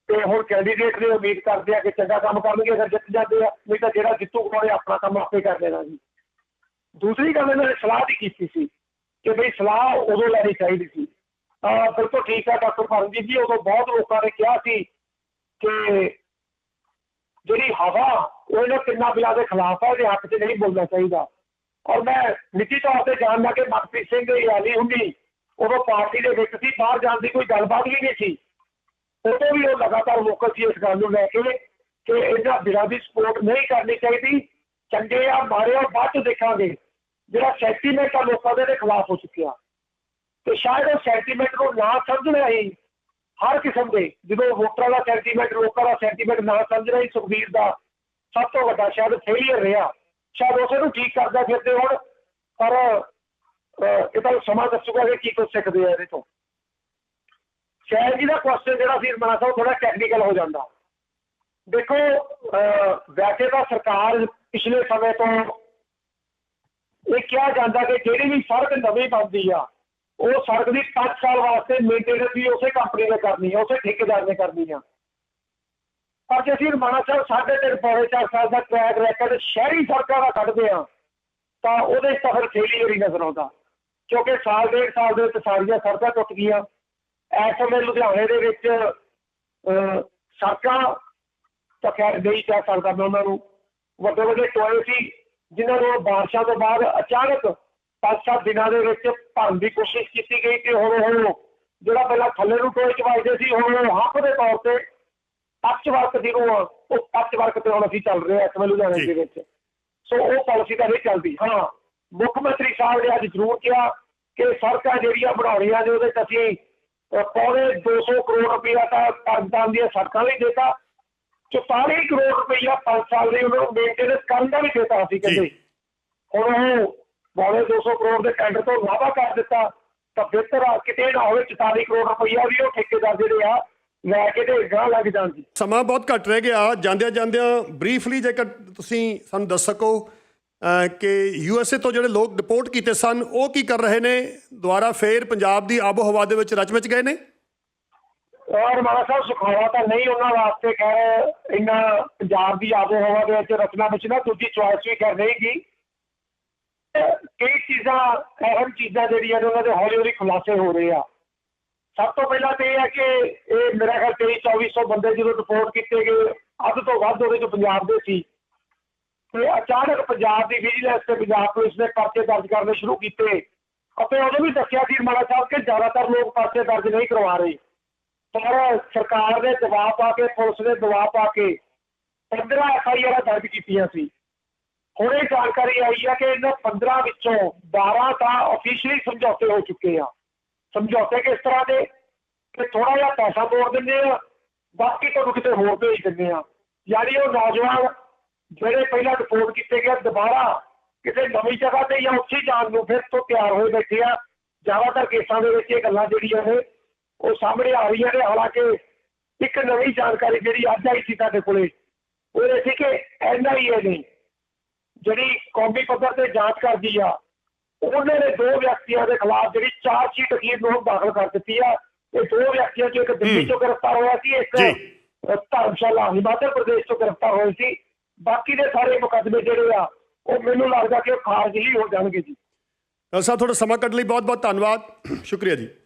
ਤੇ ਹੁਣ ਕੈਂਡੀਡੇਟ ਨੇ ਉਮੀਦ ਕਰਦੇ ਆ ਕਿ ਚੰਗਾ ਕੰਮ ਕਰਨਗੇ ਅਗਰ ਜਿੱਤ ਜਾਂਦੇ ਆ, ਨਹੀਂ ਤਾਂ ਜਿਹੜਾ ਜਿੱਤੂ ਉਹਨੇ ਆਪਣਾ ਕੰਮ ਆਪੇ ਕਰ ਲੈਣਾ ਜੀ। ਦੂਸਰੀ ਗੱਲ ਇਹਨਾਂ ਨੇ ਸਲਾਹ ਦੀ ਕੀਤੀ ਸੀ ਕਿ ਬਈ ਸਲਾਹ ਉਦੋਂ ਲੈਣੀ ਚਾਹੀਦੀ ਸੀ। ਆ ਬਿਲਕੁਲ ਠੀਕ ਆ, ਡਾਕਟਰ ਪਰਮਜੀਤ ਜੀ, ਉਦੋਂ ਬਹੁਤ ਲੋਕਾਂ ਨੇ ਕਿਹਾ ਸੀ ਕਿ ਜਿਹੜੀ ਹਵਾ, ਉਹ ਤਿੰਨਾਂ ਬਿਲਾਂ ਦੇ ਖਿਲਾਫ ਹੈ ਇਹਦੇ ਹੱਕ 'ਚ ਨਹੀਂ ਬੋਲਣਾ ਚਾਹੀਦਾ। ਔਰ ਮੈਂ ਨਿੱਜੀ ਤੌਰ ਤੇ ਜਾਣਦਾ ਕਿ ਮਨਪ੍ਰੀਤ ਸਿੰਘ ਯਾਲੀ ਹੁੰਦੀ, ਉਦੋਂ ਪਾਰਟੀ ਦੇ ਵਿੱਚ ਸੀ, ਬਾਹਰ ਜਾਣ ਦੀ ਕੋਈ ਗੱਲਬਾਤ ਵੀ ਨਹੀਂ ਸੀ। ਉਦੋਂ ਵੀ ਉਹ ਲਗਾਤਾਰ ਲੋਕਲ ਸੀ ਇਸ ਗੱਲ ਨੂੰ ਲੈ ਕੇ ਕਿ ਇਹਨਾਂ ਬਿਲਾਂ ਦੀ ਸਪੋਰਟ ਨਹੀਂ ਕਰਨੀ ਚਾਹੀਦੀ, ਚੰਗੇ ਆ ਮਾਰੇ ਆ ਬਾਅਦ ਚ ਦੇਖਾਂਗੇ। ਜਿਹੜਾ ਸੈਂਟੀਮੈਂਟ ਆ ਲੋਕਾਂ ਦੇ ਦੇ ਖਿਲਾਫ ਹੋ ਚੁੱਕਿਆ। ਤੇ ਸ਼ਾਇਦ ਉਹ ਸੈਂਟੀਮੈਂਟ ਨੂੰ ਨਾ ਸਮਝਣਾ ਹੀ ਹਰ ਕਿਸਮ ਦੇ, ਜਦੋਂ ਵੋਟਰਾਂ ਦਾ ਸੈਂਟੀਮੈਂਟ ਲੋਕਾਂ ਦਾ ਸੈਂਟੀਮੈਂਟ ਨਾ ਸਮਝਣਾ ਹੀ ਸੁਖਬੀਰ ਦਾ ਸਭ ਤੋਂ ਵੱਡਾ ਸ਼ਾਇਦ ਫੇਲਿਅਰ ਰਿਹਾ। ਸ਼ਾਇਦ ਉਸੇ ਨੂੰ ਠੀਕ ਕਰਦਾ ਫਿਰਦੇ ਹੁਣ, ਪਰ ਇਹ ਤਾਂ ਸਮਾਂ ਦੱਸੂਗਾ ਕਿ ਕੀ ਕੁਝ ਸਿੱਖਦੇ ਆ ਇਹਦੇ ਤੋਂ। ਸ਼ਾਇਦ ਜੀ ਦਾ ਕੁਐਸਚਨ ਜਿਹੜਾ ਸੀ ਰਮਨਾ ਸਾਹਿਬ ਥੋੜਾ ਟੈਕਨੀਕਲ ਹੋ ਜਾਂਦਾ। ਦੇਖੋ ਵੈਸੇ ਤਾਂ ਸਰਕਾਰ ਪਿਛਲੇ ਸਮੇਂ ਤੋਂ ਇਹ ਕਿਹਾ ਜਾਂਦਾ ਕਿ ਜਿਹੜੀ ਵੀ ਸੜਕ ਨਵੀਂ ਬਣਦੀ ਆ ਉਹ ਸੜਕ ਦੀ 5 ਸਾਲ ਵਾਸਤੇ ਮੇਨਟੇਨੈਂਸ ਵੀ ਉਸੇ ਕੰਪਨੀ ਨੇ ਕਰਨੀ ਆ, ਉਸੇ ਠੇਕੇਦਾਰ ਨੇ ਕਰਨੀ ਆ। ਪਰ ਜੇ ਅਸੀਂ ਰਮਾਣਾ ਸਾਹਿਬ ਸਾਢੇ ਤਿੰਨ ਪੌਣੇ ਚਾਰ ਸਾਲ ਦਾ ਟਰੈਕ ਰੈਕਡ ਸ਼ਹਿਰੀ ਸੜਕਾਂ ਦਾ ਕੱਢਦੇ ਆ, ਤਾਂ ਉਹਦੇ ਤਾਂ ਫਿਰ ਫੇਲੀਅਰ ਹੀ ਨਜ਼ਰ ਆਉਂਦਾ। ਕਿਉਂਕਿ ਸਾਲ ਡੇਢ ਸਾਲ ਦੇ ਵਿੱਚ ਸਾਰੀਆਂ ਸੜਕਾਂ ਟੁੱਟ ਗਈਆਂ। ਇਸ ਸਮੇਂ ਲੁਧਿਆਣੇ ਦੇ ਵਿੱਚ ਸੜਕਾਂ, ਤਾਂ ਖੈਰ ਨਹੀਂ ਕਹਿ ਸਕਦਾ ਮੈਂ ਉਹਨਾਂ ਨੂੰ। ਵੱਡੇ ਵੱਡੇ ਟੋਏ ਸੀ, ਜਿਨ੍ਹਾਂ ਨੂੰ ਬਾਰਿਸ਼ਾਂ ਤੋਂ ਬਾਅਦ ਅਚਾਨਕ ਪੰਜ ਸੱਤ ਦਿਨਾਂ ਦੇ ਵਿੱਚ ਭਰਨ ਦੀ ਕੋਸ਼ਿਸ਼ ਕੀਤੀ ਗਈ ਤੇ ਹੁਣ ਉਹ ਜਿਹੜਾ ਪਹਿਲਾਂ ਥੱਲੇ ਨੂੰ ਟੋਏ ਚ ਵੱਜਦੇ ਸੀ ਹੁਣ ਉਹ ਹੱਥ ਦੇ ਤੌਰ ਤੇ ਪੱਚ ਵਰਕ ਜਿਹਨੂੰ ਆ, ਉਹ ਪੱਚ ਵਰਕ ਤੇ ਹੁਣ ਅਸੀਂ ਚੱਲ ਰਹੇ ਹਾਂ ਇਸ ਵੇਲੇ ਲੁਧਿਆਣੇ ਦੇ ਵਿੱਚ। ਸੋ ਉਹ ਪਾਲਿਸੀ ਤਾਂ ਨਹੀਂ ਚੱਲਦੀ। ਹਾਂ ਮੁੱਖ ਮੰਤਰੀ ਸਾਹਿਬ ਨੇ ਅੱਜ ਜ਼ਰੂਰ ਕਿਹਾ ਕਿ ਸੜਕਾਂ ਜਿਹੜੀਆਂ ਬਣਾਉਣੀਆਂ ਨੇ ਉਹਦੇ 'ਚ ਅਸੀਂ ਪੌਣੇ 200 ਕਰੋੜ ਰੁਪਇਆ ਤਾਂ ਤਰਨਤਾਰਨ ਦੀਆਂ ਸੜਕਾਂ ਲਈ ਦਿੱਤਾ। 44 ਕਰੋੜ ਰੁਪਇਆ 5 ਸਾਲ ਲਈ ਉਹਨਾਂ ਨੂੰ ਮੇਨਟੇਨੈਂਸ ਕਰਨ ਦਾ ਵੀ ਦਿੱਤਾ ਸੀ ਕਹਿੰਦੇ। ਹੁਣ ਉਹ ਪੌਣੇ 200 ਕਰੋੜ ਦੇ ਟੈਂਡਰ ਤੋਂ ਵਾਅਦਾ ਕਰ ਦਿੱਤਾ ਤਾਂ ਬਿਹਤਰ ਆ ਕਿਤੇ ਨਾ ਹੋਵੇ 44 ਕਰੋੜ ਰੁਪਇਆ ਵੀ ਉਹ ਠੇਕੇਦਾਰ ਜਿਹੜੇ ਆ ਲੈ ਕੇ ਤੇ ਗਾਂ ਲੱਗ ਜਾਣ ਜੀ। ਸਮਾਂ ਬਹੁਤ ਘੱਟ ਰਹਿ ਗਿਆ। ਜਾਂਦਿਆਂ ਜਾਂਦਿਆਂ ਬਰੀਫਲੀ ਜੇਕਰ ਤੁਸੀਂ ਸਾਨੂੰ ਦੱਸ ਸਕੋ ਕਿ ਯੂਐਸਏ ਤੋਂ ਜਿਹੜੇ ਲੋਕ ਡਿਪੋਰਟ ਕੀਤੇ ਸਨ ਉਹ ਕੀ ਕਰ ਰਹੇ ਨੇ? ਦੁਬਾਰਾ ਫੇਰ ਪੰਜਾਬ ਦੀ ਆਬੋ ਹਵਾ ਦੇ ਵਿੱਚ ਰਚ ਵਿੱਚ ਗਏ ਨੇ? ਔਰ ਮਾਲਾ ਸਾਹਿਬ ਸੁਖਾਵਾ ਤਾਂ ਨਹੀਂ ਉਹਨਾਂ ਵਾਸਤੇ ਖੈਰ ਇੰਨਾ ਪੰਜਾਬ ਦੀ ਆਬੋ ਹਵਾ ਦੇ ਵਿੱਚ ਰਚਨਾ ਵਿੱਚ ਨਾ ਦੂਜੀ ਚੁਆਇਸ ਵੀ ਕਰ ਰਹੇਗੀ ਕਈ ਚੀਜ਼ਾਂ ਅਹਿਮ ਚੀਜ਼ਾਂ ਜਿਹੜੀਆਂ ਨੇ ਉਹਨਾਂ ਦੇ ਹੌਲੀ ਹੌਲੀ ਖੁਲਾਸੇ ਹੋ ਰਹੇ ਆ। ਸਭ ਤੋਂ ਪਹਿਲਾਂ ਤੇ ਇਹ ਹੈ ਕਿ ਇਹ ਮੇਰਾ ਖਿਆਲ 23 2400 ਬੰਦੇ ਜਦੋਂ ਰਿਪੋਰਟ ਕੀਤੇ ਗਏ, ਅੱਧ ਤੋਂ ਵੱਧ ਉਹਦੇ ਚ ਪੰਜਾਬ ਦੇ ਸੀ। ਤੇ ਅਚਾਨਕ ਪੰਜਾਬ ਦੀ ਵਿਜੀਲੈਂਸ ਤੇ ਪੰਜਾਬ ਪੁਲਿਸ ਨੇ ਪਰਚੇ ਦਰਜ ਕਰਨੇ ਸ਼ੁਰੂ ਕੀਤੇ। ਅਤੇ ਉਦੋਂ ਵੀ ਦੱਸਿਆ ਸੀ ਮਾਲਾ ਸਾਹਿਬ ਕਿ ਜ਼ਿਆਦਾਤਰ ਲੋਕ ਪਰਚੇ ਦਰਜ ਨਹੀਂ ਕਰਵਾ ਰਹੇ। ਪਰ ਸਰਕਾਰ ਦੇ ਦਬਾਅ ਪਾ ਕੇ, ਪੁਲਿਸ ਦੇ ਦਬਾਅ ਪਾ ਕੇ 15 ਐਫਆਈਆਰ ਦਰਜ ਕੀਤੀਆਂ ਸੀ। ਹੁਣ ਇਹ ਜਾਣਕਾਰੀ ਆਈ ਹੈ ਕਿ ਇਹਨਾਂ 15 ਵਿੱਚੋਂ 12 ਤਾਂ ਅਫੀਸ਼ੀਅਲੀ ਸਮਝੌਤੇ ਹੋ ਚੁੱਕੇ ਆ। ਸਮਝੌਤੇ ਕਿਸ ਤਰ੍ਹਾਂ ਦੇ? ਕਿ ਥੋੜਾ ਜਿਹਾ ਪੈਸਾ ਮੋੜ ਦਿੰਦੇ ਆ, ਬਾਕੀ ਤੁਹਾਨੂੰ ਕਿਤੇ ਹੋਰ ਭੇਜ ਦਿੰਦੇ ਆ। ਯਾਨੀ ਉਹ ਨੌਜਵਾਨ ਜਿਹੜੇ ਪਹਿਲਾਂ ਰਿਪੋਰਟ ਕੀਤੇ ਗਏ, ਦੁਬਾਰਾ ਕਿਤੇ ਨਵੀਂ ਜਗ੍ਹਾ ਤੇ ਜਾਂ ਉੱਥੇ ਜਾਣ ਨੂੰ ਫਿਰ ਤੋਂ ਤਿਆਰ ਹੋਏ ਬੈਠੇ ਆ। ਜ਼ਿਆਦਾਤਰ ਕੇਸਾਂ ਦੇ ਵਿੱਚ ਇਹ ਗੱਲਾਂ ਜਿਹੜੀਆਂ ਨੇ, ਉਹ ਸਾਹਮਣੇ ਆ ਰਹੀਆਂ ਨੇ। ਹਾਲਾਂਕਿ ਇੱਕ ਨਵੀਂ ਜਾਣਕਾਰੀ ਜਿਹੜੀ ਅੱਜ ਆਈ ਸੀ ਸਾਡੇ ਕੋਲੇ, ਉਹ ਇਹ ਸੀ ਕਿ ਐਨਆਈਏ ਨੇ ਜਿਹੜੀ ਕੌਮੀ ਪੱਧਰ ਤੇ ਜਾਂਚ ਕਰਦੀ ਆ ਉਹਨਾਂ ਨੇ ਦੋ ਵਿਅਕਤੀਆਂ ਦੇ ਖਿਲਾਫ ਜਿਹੜੀ ਚਾਰ ਸ਼ੀਟ ਅਖੀਰ ਨੂੰ ਦਾਖਲ ਕਰ ਦਿੱਤੀ ਆ। ਇਹ ਦੋ ਵਿਅਕਤੀਆਂ ਚੋਂ ਇੱਕ ਦਿੱਲੀ ਚੋਂ ਗ੍ਰਿਫਤਾਰ ਹੋਇਆ ਸੀ ਇੱਕ ਧਰਮਸ਼ਾਲਾ ਹਿਮਾਚਲ ਪ੍ਰਦੇਸ਼ ਤੋਂ ਗ੍ਰਿਫਤਾਰ ਹੋਏ ਸੀ। ਬਾਕੀ ਦੇ ਸਾਰੇ ਮੁਕੱਦਮੇ ਜਿਹੜੇ ਆ ਉਹ ਮੈਨੂੰ ਲੱਗਦਾ ਕਿ ਉਹ ਖਾਰਜ ਹੀ ਹੋ ਜਾਣਗੇ ਜੀ। ਸਾਹਿਬ ਤੁਹਾਡਾ ਸਮਾਂ ਕੱਢ ਲਈ ਬਹੁਤ ਬਹੁਤ ਧੰਨਵਾਦ। ਸ਼ੁਕਰੀਆ ਜੀ।